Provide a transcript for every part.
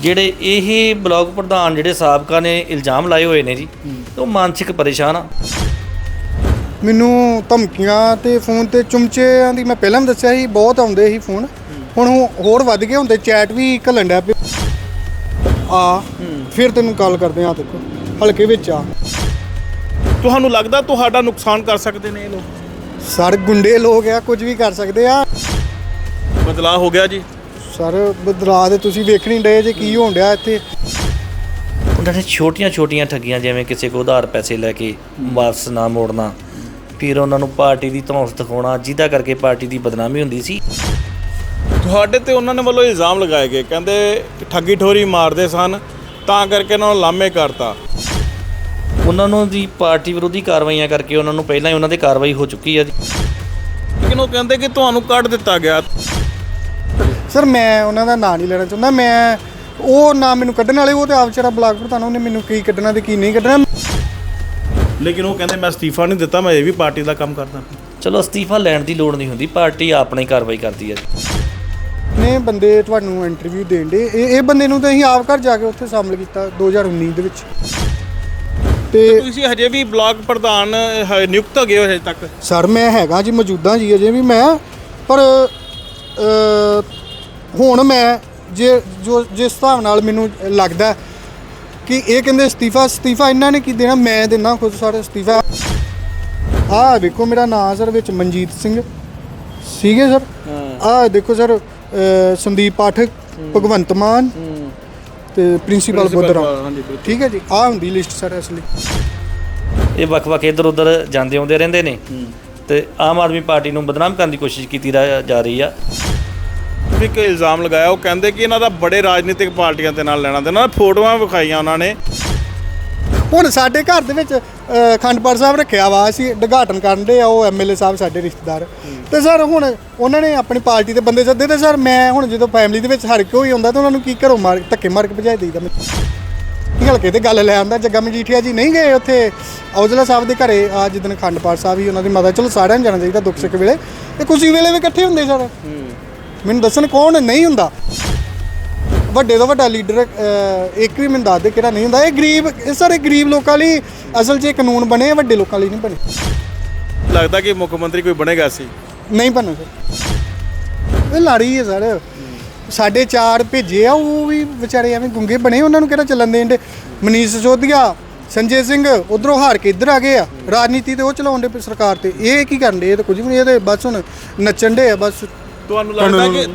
ਜਿਹੜੇ ਇਹ ਬਲਾਕ ਪ੍ਰਧਾਨ ਜਿਹੜੇ ਸਾਬਕਾ ਨੇ ਇਲਜ਼ਾਮ ਲਾਏ ਹੋਏ ਨੇ ਜੀ ਉਹ ਮਾਨਸਿਕ ਪਰੇਸ਼ਾਨ ਆ। ਮੈਨੂੰ ਧਮਕੀਆਂ ਤੇ ਫੋਨ ਤੇ ਚੁੰਮਚਿਆਂ ਦੀ ਮੈਂ ਪਹਿਲਾਂ ਵੀ ਦੱਸਿਆ ਸੀ ਬਹੁਤ ਆਉਂਦੇ ਸੀ ਫੋਨ। ਹੁਣ ਹੋਰ ਵੱਧ ਗਏ ਹੁੰਦੇ ਚੈਟ ਵੀ ਘੱਲਣ ਡਿਆ ਪਿਆ। ਆ ਫਿਰ ਤੈਨੂੰ ਕਾਲ ਕਰਦੇ ਆ ਦੇਖੋ ਹਲਕੇ ਵਿੱਚ ਆ। ਤੁਹਾਨੂੰ ਲੱਗਦਾ ਤੁਹਾਡਾ ਨੁਕਸਾਨ ਕਰ ਸਕਦੇ ਨੇ ਇਹ ਲੋਕ? ਸਰ ਗੁੰਡੇ ਲੋਕ ਆ ਕੁਝ ਵੀ ਕਰ ਸਕਦੇ ਆ। ਬਦਲਾਅ ਹੋ ਗਿਆ ਜੀ। ਸਰ ਬਦਰਾ ਦੇ ਤੁਸੀਂ ਵੇਖ ਨਹੀਂ ਡਏ ਜੇ ਕੀ ਹੋਣ ਡਿਆ ਇੱਥੇ? ਉਹਨਾਂ ਨੇ ਛੋਟੀਆਂ-ਛੋਟੀਆਂ ਠੱਗੀਆਂ ਜਿਵੇਂ ਕਿਸੇ ਕੋ ਉਧਾਰ ਪੈਸੇ ਲੈ ਕੇ ਵਾਪਸ ਨਾ ਮੋੜਨਾ ਫਿਰ ਉਹਨਾਂ ਨੂੰ ਪਾਰਟੀ ਦੀ ਧੌਂਸ ਦਿਖਾਉਣਾ ਜਿਹਦਾ ਕਰਕੇ ਪਾਰਟੀ ਦੀ ਬਦਨਾਮੀ ਹੁੰਦੀ ਸੀ। ਤੁਹਾਡੇ ਤੇ ਉਹਨਾਂ ਨੇ ਵੱਲੋਂ ਇਲਜ਼ਾਮ ਲਗਾਏ ਗਏ ਕਹਿੰਦੇ ਠੱਗੀ ਠੋਰੀ ਮਾਰਦੇ ਸਨ ਤਾਂ ਕਰਕੇ ਉਹਨਾਂ ਨੂੰ ਲਾਮੇ ਕਰਤਾ। ਉਹਨਾਂ ਨੂੰ ਦੀ ਪਾਰਟੀ ਵਿਰੋਧੀ ਕਾਰਵਾਈਆਂ ਕਰਕੇ ਉਹਨਾਂ ਨੂੰ ਪਹਿਲਾਂ ਹੀ ਉਹਨਾਂ ਦੇ ਕਾਰਵਾਈ ਹੋ ਚੁੱਕੀ ਆ ਜੀ। ਲੇਕਿਨ ਉਹ ਕਹਿੰਦੇ ਕਿ ਤੁਹਾਨੂੰ ਕੱਢ ਦਿੱਤਾ ਗਿਆ। ਸਰ ਮੈਂ ਉਹਨਾਂ ਦਾ ਨਾਂ ਨਹੀਂ ਲੈਣਾ ਚਾਹੁੰਦਾ। ਮੈਂ ਉਹ ਨਾ ਮੈਨੂੰ ਕੱਢਣ ਵਾਲੇ ਉਹ ਤੇ ਆਪ ਵਿਚਾਰਾ ਬਲਾਕ ਪ੍ਰਧਾਨ ਉਹਨੇ ਮੈਨੂੰ ਕੀ ਕੱਢਣਾ ਤੇ ਕੀ ਨਹੀਂ ਕੱਢਣਾ। ਲੇਕਿਨ ਉਹ ਕਹਿੰਦੇ ਮੈਂ ਅਸਤੀਫਾ ਨਹੀਂ ਦਿੱਤਾ ਮੈਂ ਇਹ ਵੀ ਪਾਰਟੀ ਦਾ ਕੰਮ ਕਰਦਾ। ਚਲੋ ਅਸਤੀਫਾ ਲੈਣ ਦੀ ਲੋੜ ਨਹੀਂ ਹੁੰਦੀ ਪਾਰਟੀ ਆਪਣੀ ਕਾਰਵਾਈ ਕਰਦੀ ਹੈ। ਨੇ ਬੰਦੇ ਤੁਹਾਨੂੰ ਇੰਟਰਵਿਊ ਦੇਣ ਦੇ ਇਹ ਇਹ ਬੰਦੇ ਨੂੰ ਤਾਂ ਅਸੀਂ ਆਪ ਘਰ ਜਾ ਕੇ ਉੱਥੇ ਸ਼ਾਮਲ ਕੀਤਾ 2019 ਦੇ ਵਿੱਚ। ਤੇ ਤੁਸੀਂ ਹਜੇ ਵੀ ਬਲਾਕ ਪ੍ਰਧਾਨ ਹ- ਨਿਯੁਕਤ ਹੋ ਗਏ ਹੋ ਹਜੇ ਤੱਕ? ਸਰ ਮੈਂ ਹੈਗਾ ਜੀ ਮੌਜੂਦਾ ਜੀ ਅਜੇ ਵੀ ਮੈਂ ਪਰ ਅ, ਹੁਣ ਮੈਂ ਜੇ ਜੋ ਜਿਸ ਹਿਸਾਬ ਨਾਲ ਮੈਨੂੰ ਲੱਗਦਾ ਕਿ ਇਹ ਕਹਿੰਦੇ ਅਸਤੀਫਾ ਅਸਤੀਫਾ ਇਹਨਾਂ ਨੇ ਕੀ ਦੇਣਾ? ਮੈਂ ਦਿੰਦਾ ਖੁਦ ਸਰ ਅਸਤੀਫਾ। ਆਹ ਵੇਖੋ ਮੇਰਾ ਨਾਮ ਸਰ ਵਿੱਚ ਮਨਜੀਤ ਸਿੰਘ ਸੀਗੇ ਸਰ ਆਹ ਦੇਖੋ ਸਰ ਸੰਦੀਪ ਪਾਠਕ ਭਗਵੰਤ ਮਾਨ ਤੇ ਪ੍ਰਿੰਸੀਪਲ ਬੁੱਧਰਾ ਹਾਂਜੀ ਠੀਕ ਹੈ ਜੀ ਆਹ ਹੁੰਦੀ ਲਿਸਟ ਸਰ ਅਸਲੀ ਇਹ ਵੱਖ-ਵੱਖ ਇੱਧਰ ਉੱਧਰ ਜਾਂਦੇ ਆਉਂਦੇ ਰਹਿੰਦੇ ਨੇ। ਤੇ ਆਮ ਆਦਮੀ ਪਾਰਟੀ ਨੂੰ ਬਦਨਾਮ ਕਰਨ ਦੀ ਕੋਸ਼ਿਸ਼ ਕੀਤੀ ਜਾ ਰਹੀ ਆ। ਵੀ ਇਲਜ਼ਾਮ ਲਗਾਇਆ ਉਹ ਕਹਿੰਦੇ ਕਿ ਇਹਨਾਂ ਦਾ ਬੜੇ ਰਾਜਨੀਤਿਕ ਪਾਰਟੀਆਂ ਦੇ ਨਾਲ ਲੈਣਾ ਦੇਣਾ ਫੋਟੋਆਂ ਵਿਖਾਈਆਂ ਉਹਨਾਂ ਨੇ। ਹੁਣ ਸਾਡੇ ਘਰ ਦੇ ਵਿੱਚ ਅ, ਸਾਹਿਬ ਰੱਖਿਆ ਵਾ ਅਸੀਂ ਉਦਘਾਟਨ ਕਰਨ ਦੇ ਆ ਉਹ ਐਮਐਲਏ ਸਾਹਿਬ ਸਾਡੇ ਰਿਸ਼ਤੇਦਾਰ। ਤੇ ਸਰ ਹੁਣ ਉਹਨਾਂ ਨੇ ਆਪਣੀ ਪਾਰਟੀ ਦੇ ਬੰਦੇ ਸੱਦੇ ਤੇ ਸਰ ਮੈਂ ਹੁਣ ਜਦੋਂ ਫੈਮਿਲੀ ਦੇ ਵਿੱਚ ਹਰ ਕੋਈ ਹੁੰਦਾ ਤਾਂ ਉਹਨਾਂ ਨੂੰ ਕੀ ਘਰੋਂ ਮਾਰ ਧੱਕੇ ਮਾਰ ਕੇ ਭਜਾਈ ਦੇਈਦਾ ਮੈਂ। ਹਲਕੇ ਤੇ ਗੱਲ ਲੈ ਆਂਦਾ ਜੱਗਾ ਮਜੀਠੀਆ ਜੀ ਨਹੀਂ ਗਏ ਉੱਥੇ? ਔਜਲਾ ਸਾਹਿਬ ਦੇ ਘਰੇ ਆ ਜਿੱਦਣ ਅਖੰਡਪੁਰ ਸਾਹਿਬ ਹੀ ਉਹਨਾਂ ਦੀ ਮਾਤਾ ਚਲੋ ਸਾਰਿਆਂ ਨੂੰ ਜਾਣਾ ਚਾਹੀਦਾ ਦੁੱਖ ਸੁੱਖ ਵੇਲੇ। ਤੇ ਖੁਸ਼ੀ ਵੇਲੇ ਵੀ ਇਕੱਠੇ ਹੁੰਦੇ ਸਰ। ਮੈਨੂੰ ਦੱਸਣ ਕੌਣ ਨਹੀਂ ਹੁੰਦਾ। ਵੱਡੇ ਤੋਂ ਵੱਡਾ ਲੀਡਰ ਇੱਕ ਵੀ ਮੈਨੂੰ ਦੱਸ ਦੇ ਕਿਹੜਾ ਨਹੀਂ ਹੁੰਦਾ। ਇਹ ਗਰੀਬ ਇਹ ਸਾਰੇ ਗਰੀਬ ਲੋਕਾਂ ਲਈ ਅਸਲ 'ਚ ਕਾਨੂੰਨ ਬਣੇ ਵੱਡੇ ਲੋਕਾਂ ਲਈ ਨਹੀਂ ਬਣੇ। ਲੱਗਦਾ ਕਿ ਮੁੱਖ ਮੰਤਰੀ ਕੋਈ ਬਣੇਗਾ ਸੀ। ਨਹੀਂ ਬਣੇ ਸਰ। ਇਹ ਲੜੀ ਹੈ ਸਰ। ਸਾਡੇ ਚਾਰ ਭੇਜੇ ਆ ਉਹ ਵੀ ਵਿਚਾਰੇ ਐਵੇਂ ਗੁੰਗੇ ਬਣੇ ਉਹਨਾਂ ਨੂੰ ਕਿਹੜਾ ਚੱਲਣ ਦੇਣ ਦੇ। ਮਨੀਸ਼ ਸਿਸੋਦੀਆ ਸੰਜੇ ਸਿੰਘ ਉਧਰੋਂ ਹਾਰ ਕੇ ਇੱਧਰ ਆ ਗਏ ਆ। ਰਾਜਨੀਤੀ ਤੇ ਉਹ ਚਲਾਉਣ ਦੇ ਸਰਕਾਰ ਤੇ। ਇਹ ਕੀ ਕਰਨ ਦੇ ਇਹ ਤਾਂ ਕੁਝ ਵੀ ਨਹੀਂ ਇਹ ਤੇ ਬਸ ਹੁਣ ਨੱਚਣ ਦੇ ਆ ਬਸ। ਤੁਹਾਨੂੰ ਲੱਗਦਾ ਕਿ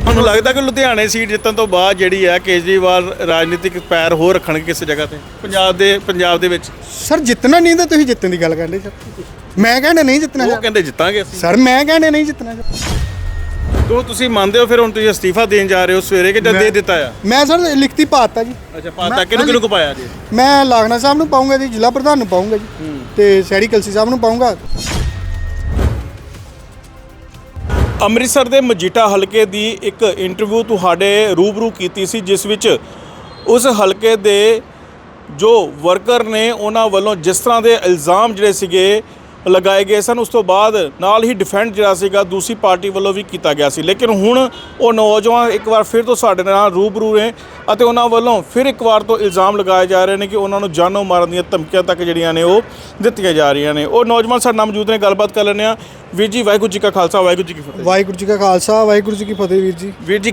ਤੁਹਾਨੂੰ ਲੱਗਦਾ ਕਿ ਲੁਧਿਆਣੇ ਸੀਟ ਜਿੱਤਣ ਤੋਂ ਬਾਅਦ ਜਿਹੜੀ ਹੈ ਕੇਜਰੀਵਾਲ ਰਾਜਨੀਤਿਕ ਪੈਰ ਹੋਰ ਰੱਖਣਗੇ ਕਿਸੇ ਜਗ੍ਹਾ ਤੇ? ਪੰਜਾਬ ਦੇ ਪੰਜਾਬ ਦੇ ਵਿੱਚ। ਸਰ ਜਿੱਤਣਾ ਨਹੀਂ ਤਾਂ ਤੁਸੀਂ ਜਿੱਤਣ ਦੀ ਗੱਲ ਕਰਦੇ ਸਰ। ਮੈਂ ਕਹਿੰਦਾ ਨਹੀਂ ਜਿੱਤਣਾ ਉਹ। ਕਹਿੰਦੇ ਜਿੱਤਾਂਗੇ ਅਸੀਂ। ਸਰ ਮੈਂ ਕਹਿੰਦਾ ਨਹੀਂ ਜਿੱਤਣਾ ਸਰ। ਤੋ ਤੁਸੀਂ ਮੰਨਦੇ ਹੋ ਫਿਰ ਹੁਣ ਤੁਸੀਂ ਅਸਤੀਫਾ ਦੇਣ ਜਾ ਰਹੇ ਹੋ ਸਵੇਰੇ ਕਿ ਜਦ ਦੇ ਦਿੱਤਾ ਆ? ਮੈਂ ਸਰ ਲਿਖਤੀ ਪਾਤਾ ਜੀ। ਅੱਛਾ ਪਾਤਾ ਕਿਹਨੂੰ ਕਿਹਨੂੰ ਕੋ ਪਾਇਆ ਜੀ? ਮੈਂ ਲਾਗਣਾ ਸਾਹਿਬ ਨੂੰ ਪਾਉਂਗਾ ਜੀ ਜ਼ਿਲ੍ਹਾ ਪ੍ਰਧਾਨ ਨੂੰ ਪਾਉਂਗਾ ਜੀ ਤੇ ਸੈਰੀ ਕਲਸੀ ਸਾਹਿਬ ਨੂੰ ਪਾਉਂਗਾ ਅੰਮ੍ਰਿਤਸਰ ਦੇ ਮਜੀਠਾ ਹਲਕੇ ਦੀ ਇੱਕ ਇੰਟਰਵਿਊ ਤੁਹਾਡੇ ਰੂਬਰੂ ਕੀਤੀ ਸੀ, ਜਿਸ ਵਿੱਚ ਉਸ ਹਲਕੇ ਦੇ ਜੋ ਵਰਕਰ ਨੇ, ਉਹਨਾਂ ਵੱਲੋਂ ਜਿਸ ਤਰ੍ਹਾਂ ਦੇ ਇਲਜ਼ਾਮ ਜਿਹੜੇ ਸੀਗੇ ਲਗਾਏ ਗਏ ਸਨ। ਉਸ ਤੋਂ ਬਾਅਦ ਨਾਲ ਹੀ ਡਿਫੈਂਡ ਜਿਹੜਾ ਸੀਗਾ ਦੂਸਰੀ ਪਾਰਟੀ ਵੱਲੋਂ ਵੀ ਕੀਤਾ ਗਿਆ ਸੀ। ਲੇਕਿਨ ਹੁਣ ਉਹ ਨੌਜਵਾਨ ਇੱਕ ਵਾਰ ਫਿਰ ਤੋਂ ਸਾਡੇ ਨਾਲ ਰੂਬਰੂ ਨੇ ਅਤੇ ਉਹਨਾਂ ਵੱਲੋਂ ਫਿਰ ਇੱਕ ਵਾਰ ਤੋਂ ਇਲਜ਼ਾਮ ਲਗਾਏ ਜਾ ਰਹੇ ਨੇ ਕਿ ਉਹਨਾਂ ਨੂੰ ਜਾਨੋਂ ਮਾਰਨ ਦੀਆਂ ਧਮਕੀਆਂ ਤੱਕ ਜਿਹੜੀਆਂ ਨੇ ਉਹ ਦਿੱਤੀਆਂ ਜਾ ਰਹੀਆਂ ਨੇ। ਉਹ ਨੌਜਵਾਨ ਸਾਡੇ ਨਾਲ ਮੌਜੂਦ ਨੇ ਗੱਲਬਾਤ ਕਰ ਲੈਂਦੇ ਆ ਵੀਰ ਜੀ ਵਾਹਿਗੁਰੂ ਜੀ ਕਾ ਖਾਲਸਾ ਵਾਹਿਗੁਰੂ ਜੀ ਕੀ ਫਤਿਹ। ਵਾਹਿਗੁਰੂ ਜੀ ਕਾ ਖਾਲਸਾ ਵਾਹਿਗੁਰੂ ਜੀ ਕੀ ਫਤਿਹ ਵੀਰ ਜੀ। ਵੀਰ ਜੀ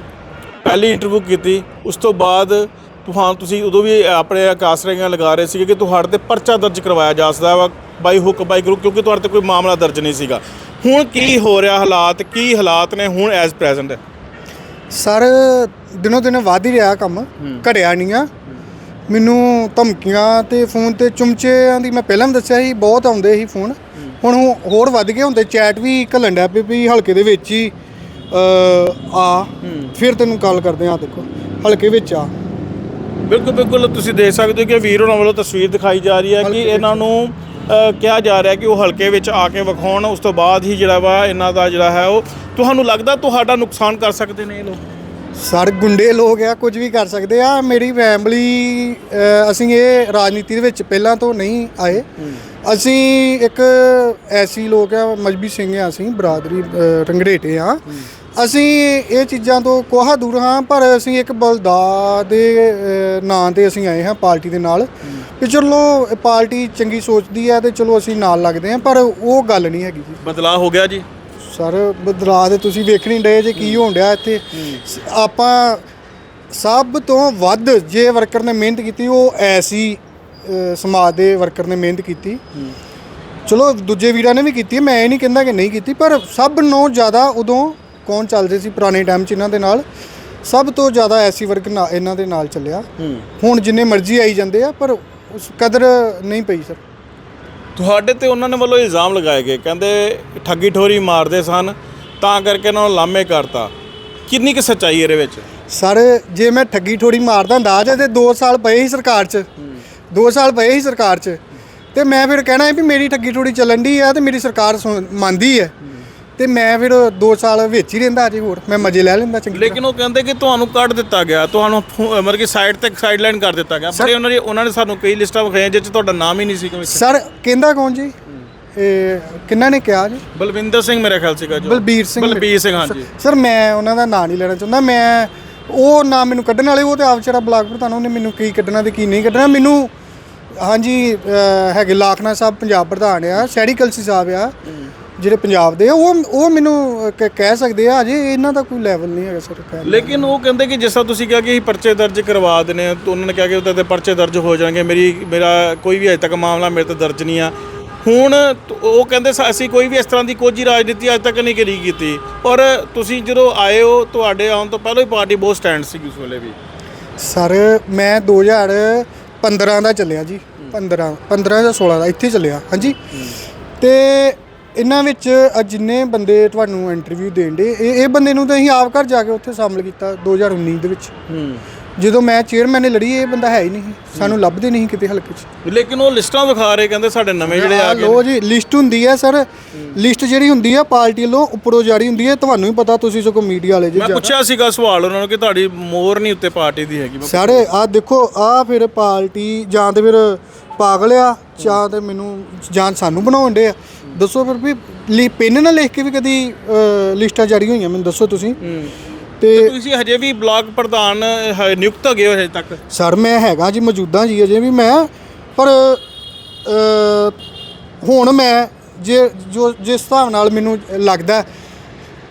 ਪਹਿਲੀ ਇੰਟਰਵਿਊ ਕੀਤੀ ਉਸ ਤੋਂ ਬਾਅਦ ਤੁਹਾਂ ਤੁਸੀਂ ਉਦੋਂ ਵੀ ਆਪਣੇ ਕਾਸਰਿੰਗਾਂ ਲਗਾ ਰਹੇ ਸੀਗੇ ਕਿ ਤੁਹਾਡੇ ਤੇ ਪਰਚਾ ਦਰਜ ਕਰਵਾਇਆ ਜਾ ਸਕਦਾ ਵਾ ਬਾਈ ਹੁੱਕ ਬਾਈ ਗਰੁੱਪ ਕਿਉਂਕਿ ਤੁਹਾਡੇ ਤੇ ਕੋਈ ਮਾਮਲਾ ਦਰਜ ਨਹੀਂ ਸੀਗਾ। ਹੁਣ ਕੀ ਹੋ ਰਿਹਾ ਹਾਲਾਤ ਕੀ ਹਾਲਾਤ ਨੇ ਹੁਣ ਐਜ਼ ਪ੍ਰੈਜ਼ੈਂਟ ਸਰ ਦਿਨੋ ਦਿਨ ਵਧ ਹੀ ਰਿਹਾ ਕੰਮ ਘਟਿਆ ਨਹੀਂ ਆ। ਮੈਨੂੰ ਧਮਕੀਆਂ ਤੇ ਫੋਨ ਤੇ ਚੁੰਮਚਿਆਂ ਦੀ ਮੈਂ ਪਹਿਲਾਂ ਵੀ ਦੱਸਿਆ ਸੀ ਬਹੁਤ ਆਉਂਦੇ ਸੀ ਫੋਨ। ਹੁਣ ਹੋਰ ਵੱਧ ਗਏ ਹੁੰਦੇ ਚੈਟ ਵੀ ਘੱਲਣ ਡਿਆ ਪਏ ਵੀ ਹਲਕੇ ਦੇ ਵਿੱਚ ਹੀ ਆ। ਫਿਰ ਤੈਨੂੰ ਕਾਲ ਕਰਦੇ ਆ ਦੇਖੋ ਹਲਕੇ ਵਿੱਚ ਆ। ਬਿਲਕੁਲ ਬਿਲਕੁਲ ਤੁਸੀਂ ਦੇਖ ਸਕਦੇ ਹੋ ਕਿ ਵੀਰ ਉਹਨਾਂ ਵੱਲੋਂ ਤਸਵੀਰ ਦਿਖਾਈ ਜਾ ਰਹੀ ਹੈ ਕਿ ਇਹਨਾਂ ਨੂੰ ਕਿਹਾ ਜਾ ਰਿਹਾ ਕਿ ਉਹ ਹਲਕੇ ਵਿੱਚ ਆ ਕੇ ਵਿਖਾਉਣ ਉਸ ਤੋਂ ਬਾਅਦ ਹੀ ਜਿਹੜਾ ਵਾ ਇਹਨਾਂ ਦਾ ਜਿਹੜਾ ਹੈ ਉਹ ਤੁਹਾਨੂੰ ਲੱਗਦਾ ਤੁਹਾਡਾ ਨੁਕਸਾਨ ਕਰ ਸਕਦੇ ਨੇ ਇਹ ਲੋਕ? ਸਰ ਗੁੰਡੇ ਲੋਕ ਆ ਕੁਝ ਵੀ ਕਰ ਸਕਦੇ ਆ। ਮੇਰੀ ਫੈਮਿਲੀ ਅਸੀਂ ਇਹ ਰਾਜਨੀਤੀ ਦੇ ਵਿੱਚ ਪਹਿਲਾਂ ਤੋਂ ਨਹੀਂ ਆਏ। ਅਸੀਂ ਇੱਕ ਐਸੀ ਲੋਕ ਆ ਮਜਬੀ ਸਿੰਘ ਆ ਅਸੀਂ ਬਰਾਦਰੀ ਰੰਗੜੇਟੇ ਆ। ਅਸੀਂ ਇਹ ਚੀਜ਼ਾਂ ਤੋਂ ਕੋਹਾ ਦੂਰ ਹਾਂ ਪਰ ਅਸੀਂ ਇੱਕ ਬਲਦਾ ਦੇ ਨਾਂ ਤੇ ਅਸੀਂ ਆਏ ਹਾਂ ਪਾਰਟੀ ਦੇ ਨਾਲ ਵੀ ਚਲੋ ਇਹ ਪਾਰਟੀ ਚੰਗੀ ਸੋਚਦੀ ਹੈ ਤੇ ਚਲੋ ਅਸੀਂ ਨਾਲ ਲੱਗਦੇ ਹਾਂ ਪਰ ਉਹ ਗੱਲ ਨਹੀਂ ਹੈਗੀ ਜੀ। ਬਦਲਾਅ ਹੋ ਗਿਆ ਜੀ? ਸਰ ਬਦਲਾਅ ਦੇ ਤੁਸੀਂ ਵੇਖ ਨਹੀਂ ਡਏ ਜੇ ਕੀ ਹੋਣ ਡਿਆ ਇੱਥੇ। ਸ- ਆਪਾਂ ਸਭ ਤੋਂ ਵੱਧ ਜੇ ਵਰਕਰ ਨੇ ਮਿਹਨਤ ਕੀਤੀ ਉਹ ਐਸੀ ਅ, ਸਮਾਜ ਦੇ ਵਰਕਰ ਨੇ ਮਿਹਨਤ ਕੀਤੀ। ਚਲੋ ਦੂਜੇ ਵੀਰਾਂ ਨੇ ਵੀ ਕੀਤੀ ਹੈ, ਮੈਂ ਇਹ ਨਹੀਂ ਕਹਿੰਦਾ ਕਿ ਨਹੀਂ ਕੀਤੀ ਪਰ ਸਭ ਨੂੰ ਜ਼ਿਆਦਾ ਉਦੋਂ ਕੌਣ ਚੱਲਦੇ ਸੀ ਪੁਰਾਣੇ ਟਾਈਮ 'ਚ ਇਹਨਾਂ ਦੇ ਨਾਲ? ਸਭ ਤੋਂ ਜ਼ਿਆਦਾ ਐਸੀ ਵਰਗ ਨਾ- ਇਹਨਾਂ ਦੇ ਨਾਲ ਚੱਲਿਆ। ਹੁਣ ਜਿੰਨੇ ਮਰਜ਼ੀ ਆਈ ਜਾਂਦੇ ਆ ਪਰ ਉਸ ਕਦਰ ਨਹੀਂ ਪਈ ਸਰ। ਤੁਹਾਡੇ ਤੇ ਉਹਨਾਂ ਨੇ ਵੱਲੋਂ ਇਲਜ਼ਾਮ ਲਗਾਏ ਗਏ ਕਹਿੰਦੇ ਠੱਗੀ ਠੋਰੀ ਮਾਰਦੇ ਸਨ ਤਾਂ ਕਰਕੇ ਇਹਨਾਂ ਨੂੰ ਲਾਮੇ ਕਰਤਾ। ਕਿੰਨੀ ਕਿ ਸੱਚਾਈ ਇਹਦੇ ਵਿੱਚ? ਸਰ ਜੇ ਮੈਂ ਠੱਗੀ ਠੋੜੀ ਮਾਰਦਾ ਅੰਦਾਜ਼ ਤੇ 2 ਸਾਲ ਪਏ ਸੀ ਸਰਕਾਰ 'ਚ। 2 ਸਾਲ ਪਏ ਸੀ ਸਰਕਾਰ 'ਚ। ਤੇ ਮੈਂ ਫਿਰ ਕਹਿਣਾ ਹੈ ਵੀ ਮੇਰੀ ਠੱਗੀ ਠੋੜੀ ਚੱਲਣ ਦੀ ਆ ਤੇ ਮੇਰੀ ਸਰਕਾਰ ਸੁਣ- ਮੰਨਦੀ ਹੈ। ਤੇ ਮੈਂ ਫਿਰ 2 ਸਾਲ ਵਿੱਚ ਹੀ ਰਹਿੰਦਾ ਅਜੇ ਹੋਰ। ਮੈਂ ਮਜ਼ੇ ਲੈ ਲੈਂਦਾ ਚੰਗੀ ਲੇਕਿਨ ਉਹ ਕਹਿੰਦੇ ਕਿ ਤੁਹਾਨੂੰ ਕੱਢ ਦਿੱਤਾ ਗਿਆ ਤੁਹਾਨੂੰ ਫੋ- ਮਤਲਬ ਕਿ ਸਾਈਡ ਤੇ ਸਾਈਡਲਾਈਨ ਕਰ ਦਿੱਤਾ ਗਿਆ। ਬੜੇ ਉਹਨਾਂ ਨੇ ਉਹਨਾਂ ਨੇ ਸਾਨੂੰ ਕਈ ਲਿਸਟਾਂ ਵਿਖਾਈਆਂ 'ਚ ਤੁਹਾਡਾ ਨਾਮ ਹੀ ਨਹੀਂ ਸੀ ਕੋਈ ਸਰ ਕਹਿੰਦਾ ਕੌਣ ਜੀ? ਇਹ ਕਿੰਨਾ ਨੇ ਕਿਹਾ ਜੀ? ਬਲਵਿੰਦਰ ਸਿੰਘ ਮੇਰੇ ਖਿਆਲ ਸੀਗਾ ਜੋ। ਬਲਬੀਰ ਸਿੰਘ। ਬਲਬੀਰ ਸਿੰਘ ਹਾਂਜੀ। ਸਰ ਮੈਂ ਉਹਨਾਂ ਦਾ ਨਾਂ ਨਹੀਂ ਲੈਣਾ ਚਾਹੁੰਦਾ। ਮੈਂ ਉਹ ਨਾ ਮੈਨੂੰ ਕੱਢਣ ਵਾਲੇ ਉਹ ਤੇ ਆਪ ਜਿਹੜਾ ਬਲਾਕ ਪ੍ਰਧਾਨ ਉਹਨੇ ਮੈਨੂੰ ਕੀ ਕੱਢਣਾ ਤੇ ਕੀ ਨਹੀਂ ਕੱਢਣਾ। ਮੈਨੂੰ ਹਾਂਜੀ ਅਹ, ਹੈਗੇ ਲਾਖਨਾ ਸਾਹਿਬ ਪੰਜਾਬ ਪ੍ਰਧਾਨ ਆ ਸ਼ਹਿਰੀ ਕਲਸੀ ਸਾਹਿਬ ਆ। ਜਿਹੜੇ ਪੰਜਾਬ ਦੇ ਆ, ਉਹ ਉਹ ਮੈਨੂੰ ਕ- ਕਹਿ ਸਕਦੇ ਆ ਅਜੇ ਇਹਨਾਂ ਦਾ ਕੋਈ ਲੈਵਲ ਨਹੀਂ ਹੈਗਾ ਸਰ। ਲੇਕਿਨ ਉਹ ਕਹਿੰਦੇ ਕਿ ਜਿਸ ਤਰ੍ਹਾਂ ਤੁਸੀਂ ਕਿਹਾ ਕਿ ਅਸੀਂ ਪਰਚੇ ਦਰਜ ਕਰਵਾ ਦਿੰਦੇ ਤਾਂ ਉਹਨਾਂ ਨੇ ਕਿਹਾ ਕਿ ਉਹਦੇ ਤੇ ਪਰਚੇ ਦਰਜ ਹੋ ਜਾਣਗੇ। ਮੇਰੀ ਮੇਰਾ ਕੋਈ ਵੀ ਅਜੇ ਤੱਕ ਮਾਮਲਾ ਮੇਰੇ ਤੇ ਦਰਜ ਨਹੀਂ ਆ। ਹੁਣ ਤ- ਉਹ ਕਹਿੰਦੇ ਸ- ਅਸੀਂ ਕੋਈ ਵੀ ਇਸ ਤਰ੍ਹਾਂ ਦੀ ਕੋਈ ਰਾਜਨੀਤੀ ਅਜੇ ਤੱਕ ਨਹੀਂ ਕਰੀ ਕੀਤੀ। ਔਰ ਤੁਸੀਂ ਜਦੋਂ ਆਏ ਹੋ ਤੁਹਾਡੇ ਆਉਣ ਤੋਂ ਪਹਿਲਾਂ ਹੀ ਪਾਰਟੀ ਬਹੁਤ ਸਟੈਂਡ ਸੀ ਉਸ ਵੇਲੇ ਵੀ। ਸਰ ਮੈਂ 2015 ਦਾ ਚੱਲਿਆ ਜੀ। 15 15 ਜਾਂ 16 ਦਾ ਇੱਥੇ ਚੱਲਿਆ ਹਾਂਜੀ। ਤੇ ਇਹਨਾਂ ਵਿੱਚ ਅੱਜ ਜਿੰਨੇ ਬੰਦੇ ਤੁਹਾਨੂੰ ਇੰਟਰਵਿਊ ਦੇਣ ਦੇ ਇਹ ਇਹ ਬੰਦੇ ਨੂੰ ਤਾਂ ਅਸੀਂ ਆਪ ਘਰ ਜਾ ਕੇ ਉੱਥੇ ਸ਼ਾਮਲ ਕੀਤਾ 2019 ਦੇ ਵਿੱਚ। ਹੂੰ। ਜਦੋਂ ਮੈਂ ਚੇਅਰਮੈਨ ਨੇ ਲੜੀ ਇਹ ਬੰਦਾ ਹੈ ਹੀ ਨਹੀਂ। ਸਾਨੂੰ ਲੱਭਦੇ ਨਹੀਂ ਕਿਤੇ ਹਲਕੇ 'ਚ। ਲੇਕਿਨ ਉਹ ਲਿਸਟਾਂ ਵਿਖਾ ਰਹੇ ਕਹਿੰਦੇ ਸਾਡੇ ਨਵੇਂ ਜਿਹੜੇ ਆ ਗਏ ਲੋ ਜੀ ਲਿਸਟ ਹੁੰਦੀ ਹੈ ਸਰ। ਲਿਸਟ ਜਿਹੜੀ ਹੁੰਦੀ ਹੈ ਪਾਰਟੀ ਵੱਲੋਂ ਉੱਪਰੋਂ ਜਾਰੀ ਹੁੰਦੀ ਹੈ। ਤੁਹਾਨੂੰ ਵੀ ਪਤਾ ਤੁਸੀਂ ਸਗੋਂ ਮੀਡੀਆ ਵਾਲੇ ਜੀ ਮੈਂ। ਪੁੱਛਿਆ ਸੀਗਾ ਸਵਾਲ ਉਹਨਾਂ ਨੂੰ ਕਿ ਤੁਹਾਡੀ ਮੋਰ ਨਹੀਂ ਉੱਤੇ ਪਾਰਟੀ ਦੀ ਹੈਗੀ ਸਾਰੇ ਆ ਦੇਖੋ ਆ ਫਿਰ ਪਾਰਟੀ ਜਾਂ ਤੇ ਫਿਰ ਪਾਗਲ ਆ ਜਾਂ ਤੇ ਮੈਨੂੰ ਜਾਂ ਸਾਨੂੰ ਬਣਾਉਣ ਦੇ ਆ। ਦੱਸੋ ਫਿਰ ਵੀ ਲੀ ਪੈਨ ਨਾਲ ਲਿਖ ਕੇ ਵੀ ਕਦੀ ਲਿਸਟਾਂ ਜਾਰੀ ਹੋਈਆਂ? ਮੈਨੂੰ ਦੱਸੋ ਤੁਸੀਂ। ਤੇ ਤੁਸੀਂ ਹਜੇ ਵੀ ਬਲਾਕ ਪ੍ਰਧਾਨ ਹ- ਨਿਯੁਕਤ ਹੈਗੇ ਹੋ ਹਜੇ ਤੱਕ? ਸਰ ਮੈਂ ਹੈਗਾ ਜੀ ਮੌਜੂਦਾ ਜੀ ਅਜੇ ਵੀ ਮੈਂ। ਪਰ ਅ, ਹੁਣ ਮੈਂ ਜੇ ਜੋ ਜਿਸ ਹਿਸਾਬ ਨਾਲ ਮੈਨੂੰ ਲੱਗਦਾ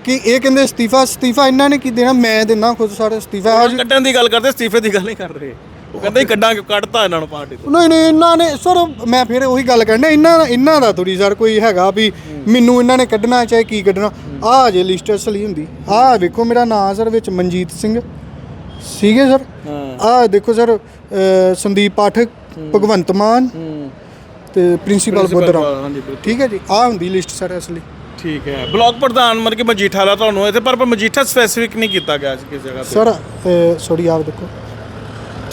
ਕਿ ਇਹ ਕਹਿੰਦੇ ਅਸਤੀਫਾ ਅਸਤੀਫਾ ਇਹਨਾਂ ਨੇ ਕੀ ਦੇਣਾ? ਮੈਂ ਦਿੰਦਾ ਖੁਦ ਸਾਰੇ ਅਸਤੀਫਾ। ਆ ਜੀ ਕੱਢਣ ਦੀ ਗੱਲ ਕਰਦੇ ਅਸਤੀਫੇ ਦੀ ਗੱਲ ਨਹੀਂ ਕਰ ਰਹੇ। ਉਹ ਕਹਿੰਦੇ ਸੀ ਕੱਢਾਂਗੇ ਕੱਢਤਾ ਇਹਨਾਂ ਨੂੰ ਪਾਰਟੀ ਤੋਂ। ਨਹੀਂ ਨਹੀਂ ਇਹਨਾਂ ਨੇ ਸਰ ਮੈਂ ਫਿਰ ਉਹੀ ਗੱਲ ਕਰਨਾ ਇਹਨਾਂ ਦਾ ਇਹਨਾਂ ਦਾ ਥੋੜੀ ਸਰ ਕੋਈ ਹੈਗਾ ਵੀ ਮੈਨੂੰ ਇਹਨਾਂ ਨੇ ਕੱਢਣਾ ਚਾਹੇ ਕੀ ਕੱਢਣਾ। ਆਹ ਜੇ ਲਿਸਟ ਅਸਲੀ ਹੁੰਦੀ ਆਹ ਵੇਖੋ ਮੇਰਾ ਨਾਮ ਸਰ ਵਿੱਚ ਮਨਜੀਤ ਸਿੰਘ ਸੀਗੇ ਸਰ। ਆਹ ਦੇਖੋ ਸਰ ਅਹ, ਸੰਦੀਪ ਪਾਠਕ ਭਗਵੰਤ ਮਾਨ ਤੇ ਪ੍ਰਿੰਸੀਪਲ ਬੁੱਧਰਾਮ ਹਾਂਜੀ ਬਿਲਕੁਲ। ਠੀਕ ਹੈ ਜੀ ਆਹ ਹੁੰਦੀ ਲਿਸਟ ਸਰ ਅਸਲੀ। ਠੀਕ ਹੈ। ਬਲਾਕ ਪ੍ਰਧਾਨ ਮਤਲਬ ਕਿ ਮਜੀਠਾ ਦਾ ਤੁਹਾਨੂੰ ਇੱਥੇ ਪਰ ਪਰ ਮਜੀਠਾ ਸਪੈਸੀਫਿਕ ਨਹੀਂ ਕੀਤਾ ਗਿਆ ਸੀ ਕਿਸੇ ਜਗ੍ਹਾ ਤੇ। ਸਰ ਸੌਰੀ ਆਪ ਦੇਖੋ।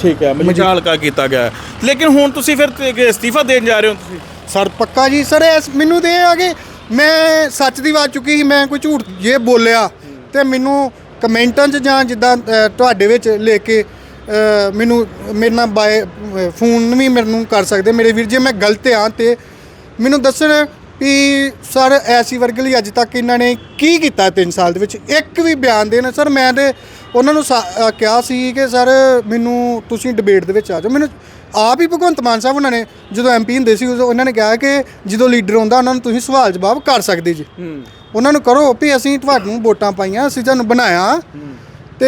ਠੀਕ ਹੈ ਮਜੀਠਾ ਹਲਕਾ ਕੀਤਾ ਗਿਆ ਹੈ। ਲੇਕਿਨ ਹੁਣ ਤੁਸੀਂ ਫਿਰ ਤੇ- ਕਿ ਅਸਤੀਫਾ ਦੇਣ ਜਾ ਰਹੇ ਹੋ ਤੁਸੀਂ? ਸਰ ਪੱਕਾ ਜੀ ਸਰ ਇਸ ਮੈਨੂੰ ਤੇ ਇਹ ਆ ਕਿ ਮੈਂ ਸੱਚ ਦੀ ਬਾਤ ਚੁੱਕੀ ਸੀ ਮੈਂ ਕੋਈ ਝੂਠ ਜੇ ਬੋਲਿਆ ਤੇ ਮੈਨੂੰ ਕਮੈਂਟਾਂ 'ਚ ਜਾਂ ਜਿੱਦਾਂ ਅ, ਤੁਹਾਡੇ ਵਿੱਚ ਲੈ ਕੇ ਅ, ਮੈਨੂੰ ਮੇਰੇ ਨਾਲ ਬਾਏ ਫੋਨ ਵੀ ਮੈਨੂੰ ਕਰ ਸਕਦੇ। ਮੇਰੇ ਵੀਰ ਜੇ ਮੈਂ ਗਲਤ ਆ ਤੇ ਮੈਨੂੰ ਦੱਸਣ ਵੀ ਸਰ ਐਸੀ ਵਰਗ ਲਈ ਅੱਜ ਤੱਕ ਇਹਨਾਂ ਨੇ ਕੀ ਕੀਤਾ 3 ਸਾਲ ਦੇ ਵਿੱਚ? ਇੱਕ ਵੀ ਬਿਆਨ ਦੇਣ ਸਰ ਮੈਂ ਤੇ ਉਹਨਾਂ ਨੂੰ ਸਾ- ਅ, ਕਿਹਾ ਸੀ ਕਿ ਸਰ ਮੈਨੂੰ ਤੁਸੀਂ ਡਿਬੇਟ ਦੇ ਵਿੱਚ ਆ ਜਾਓ। ਮੈਨੂੰ ਆਪ ਹੀ ਭਗਵੰਤ ਮਾਨ ਸਾਹਿਬ ਉਹਨਾਂ ਨੇ ਜਦੋਂ ਐਮਪੀ ਹੁੰਦੇ ਸੀ ਉਦੋਂ ਉਹਨਾਂ ਨੇ ਕਿਹਾ ਕਿ ਜਦੋਂ ਲੀਡਰ ਆਉਂਦਾ ਉਹਨਾਂ ਨੂੰ ਤੁਸੀਂ ਸਵਾਲ ਜਵਾਬ ਕਰ ਸਕਦੇ ਜੀ। ਉਹਨਾਂ ਨੂੰ ਕਰੋ ਵੀ ਅਸੀਂ ਤੁਹਾਨੂੰ ਵੋਟਾਂ ਪਾਈਆਂ ਅਸੀਂ ਤੁਹਾਨੂੰ ਬਣਾਇਆ। ਤੇ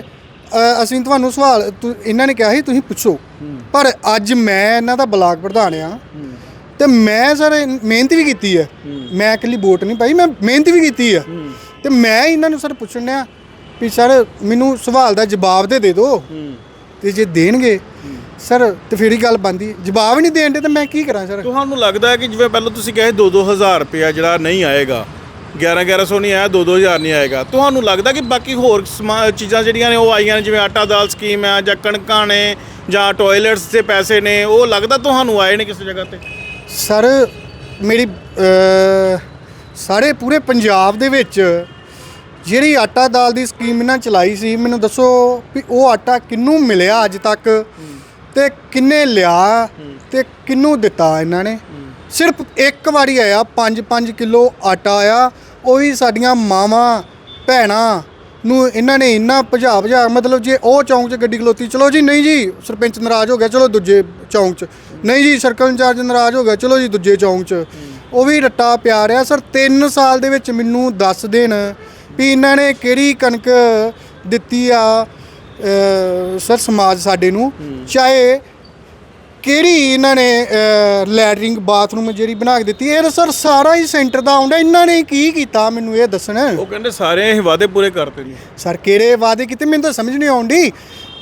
ਅ, ਅਸੀਂ ਤੁਹਾਨੂੰ ਸਵਾਲ ਤੁ- ਇਹਨਾਂ ਨੇ ਕਿਹਾ ਸੀ ਤੁਸੀਂ ਪੁੱਛੋ। ਪਰ ਅੱਜ ਮੈਂ ਇਹਨਾਂ ਦਾ ਬਲਾਕ ਪ੍ਰਧਾਨ ਆ। ਤੇ ਮੈਂ ਸਰ ਮਿਹਨਤ ਵੀ ਕੀਤੀ ਹੈ। ਮੈਂ ਇਕੱਲੀ ਵੋਟ ਨਹੀਂ ਪਾਈ ਮੈਂ ਮਿਹਨਤ ਵੀ ਕੀਤੀ ਹੈ। ਤੇ ਮੈਂ ਇਹਨਾਂ ਨੂੰ ਸਰ ਪੁੱਛਣ ਡਿਆ ਵੀ ਸਰ ਮੈਨੂੰ ਸਵਾਲ ਦਾ ਜਵਾਬ ਦੇ ਦੇ। ਦਿਓ ਤੇ ਜੇ ਦੇਣਗੇ ਸਰ ਤੇ ਫੇਰ ਹੀ ਗੱਲ ਬੰਦੀ ਜਵਾਬ ਹੀ ਨਹੀਂ ਦੇਣ ਦੇ ਤਾਂ ਮੈਂ ਕੀ ਕਰਾਂ ਸਰ? ਤੁਹਾਨੂੰ ਲੱਗਦਾ ਹੈ ਕਿ ਜਿਵੇਂ ਪਹਿਲਾਂ ਤੁਸੀਂ ਕਹੇ 2-2000 ਰੁਪਇਆ ਜਿਹੜਾ ਨਹੀਂ ਆਏਗਾ 11-1100 ਨਹੀਂ ਆਇਆ 2-2000 ਨਹੀਂ ਆਏਗਾ। ਤੁਹਾਨੂੰ ਲੱਗਦਾ ਕਿ ਬਾਕੀ ਹੋਰ ਚੀਜ਼ਾਂ ਜਿਹੜੀਆਂ ਨੇ ਉਹ ਆਈਆਂ ਨੇ ਜਿਵੇਂ ਆਟਾ ਦਾਲ ਸਕੀਮ ਹੈ ਜਾਂ ਕਣਕਾਂ ਨੇ ਜਾਂ ਟਾਇਲਟਸ ਦੇ ਪੈਸੇ ਨੇ ਉਹ ਲੱਗਦਾ ਤੁਹਾਨੂੰ ਆਏ ਨੇ ਕਿਸੇ ਜਗ੍ਹਾ ਤੇ? ਸਰ ਮੇਰੀ ਸਾਰੇ ਪੂਰੇ ਪੰਜਾਬ ਦੇ ਵਿੱਚ ਜਿਹੜੀ ਆਟਾ ਦਾਲ ਦੀ ਸਕੀਮ ਇਹਨਾਂ ਚਲਾਈ ਸੀ, ਮੈਨੂੰ ਦੱਸੋ ਵੀ ਉਹ ਆਟਾ ਕਿੰਨੂੰ ਮਿਲਿਆ ਅੱਜ ਤੱਕ ਤੇ ਕਿੰਨੇ ਲਿਆ ਤੇ ਕਿੰਨੂੰ ਦਿੱਤਾ ਇਹਨਾਂ ਨੇ? ਸਿਰਫ ਇੱਕ ਵਾਰੀ ਆਇਆ 5-5 ਕਿਲੋ ਆਟਾ ਆਇਆ, ਉਹ ਵੀ ਸਾਡੀਆਂ ਮਾਵਾਂ, ਭੈਣਾਂ ਨੂੰ ਇਹਨਾਂ ਨੇ ਇੰਨਾ ਭਜਾ ਭਜਾ ਮਤਲਬ ਜੇ ਉਹ ਚੌਂਕ 'ਚ ਗੱਡੀ ਖਲੋਤੀ, ਚਲੋ ਜੀ, ਨਹੀਂ ਜੀ, ਸਰਪੰਚ ਨਾਰਾਜ਼ ਹੋ ਗਿਆ, ਚਲੋ ਦੂਜੇ ਚੌਂਕ 'ਚ, ਨਹੀਂ ਜੀ, ਸਰਕਲ ਇੰਚਾਰਜ ਨਾਰਾਜ਼ ਹੋ ਗਿਆ, ਚਲੋ ਜੀ, ਦੂਜੇ ਚੌਂਕ 'ਚ। ਉਹ ਵੀ ਰੱਟਾ ਪਿਆ ਰਿਹਾ, ਸਰ 3 ਸਾਲ ਦੇ ਵਿੱਚ ਮੈਨੂੰ ਦੱਸ ਦੇਣ ਵੀ ਇਹਨਾਂ ਨੇ ਕਿਹੜੀ ਕਣਕ ਦਿੱਤੀ ਆ ਸਰ ਸਮਾਜ ਸਾਡੇ ਨੂੰ? ਚਾਹੇ ਕਿਹੜੀ ਇਹਨਾਂ ਨੇ ਲੈਟਰਿੰਗ ਬਾਥਰੂਮ ਜਿਹੜੀ ਬਣਾ ਕੇ ਦਿੱਤੀ ਇਹ ਸਰ ਸਾਰਾ ਹੀ ਸੈਂਟਰ ਦਾ ਆਉਂਦਾ ਇਹਨਾਂ ਨੇ ਕੀ ਕੀਤਾ ਮੈਨੂੰ ਇਹ ਦੱਸਣ? ਉਹ ਕਹਿੰਦੇ ਸਾਰੇ ਇਹ ਵਾਅਦੇ ਪੂਰੇ ਕਰਤੇ ਨੇ। ਸਰ ਕਿਹੜੇ ਵਾਅਦੇ ਕੀਤੇ? ਮੈਨੂੰ ਤਾਂ ਸਮਝ ਨਹੀਂ ਆਉਂਦੀ।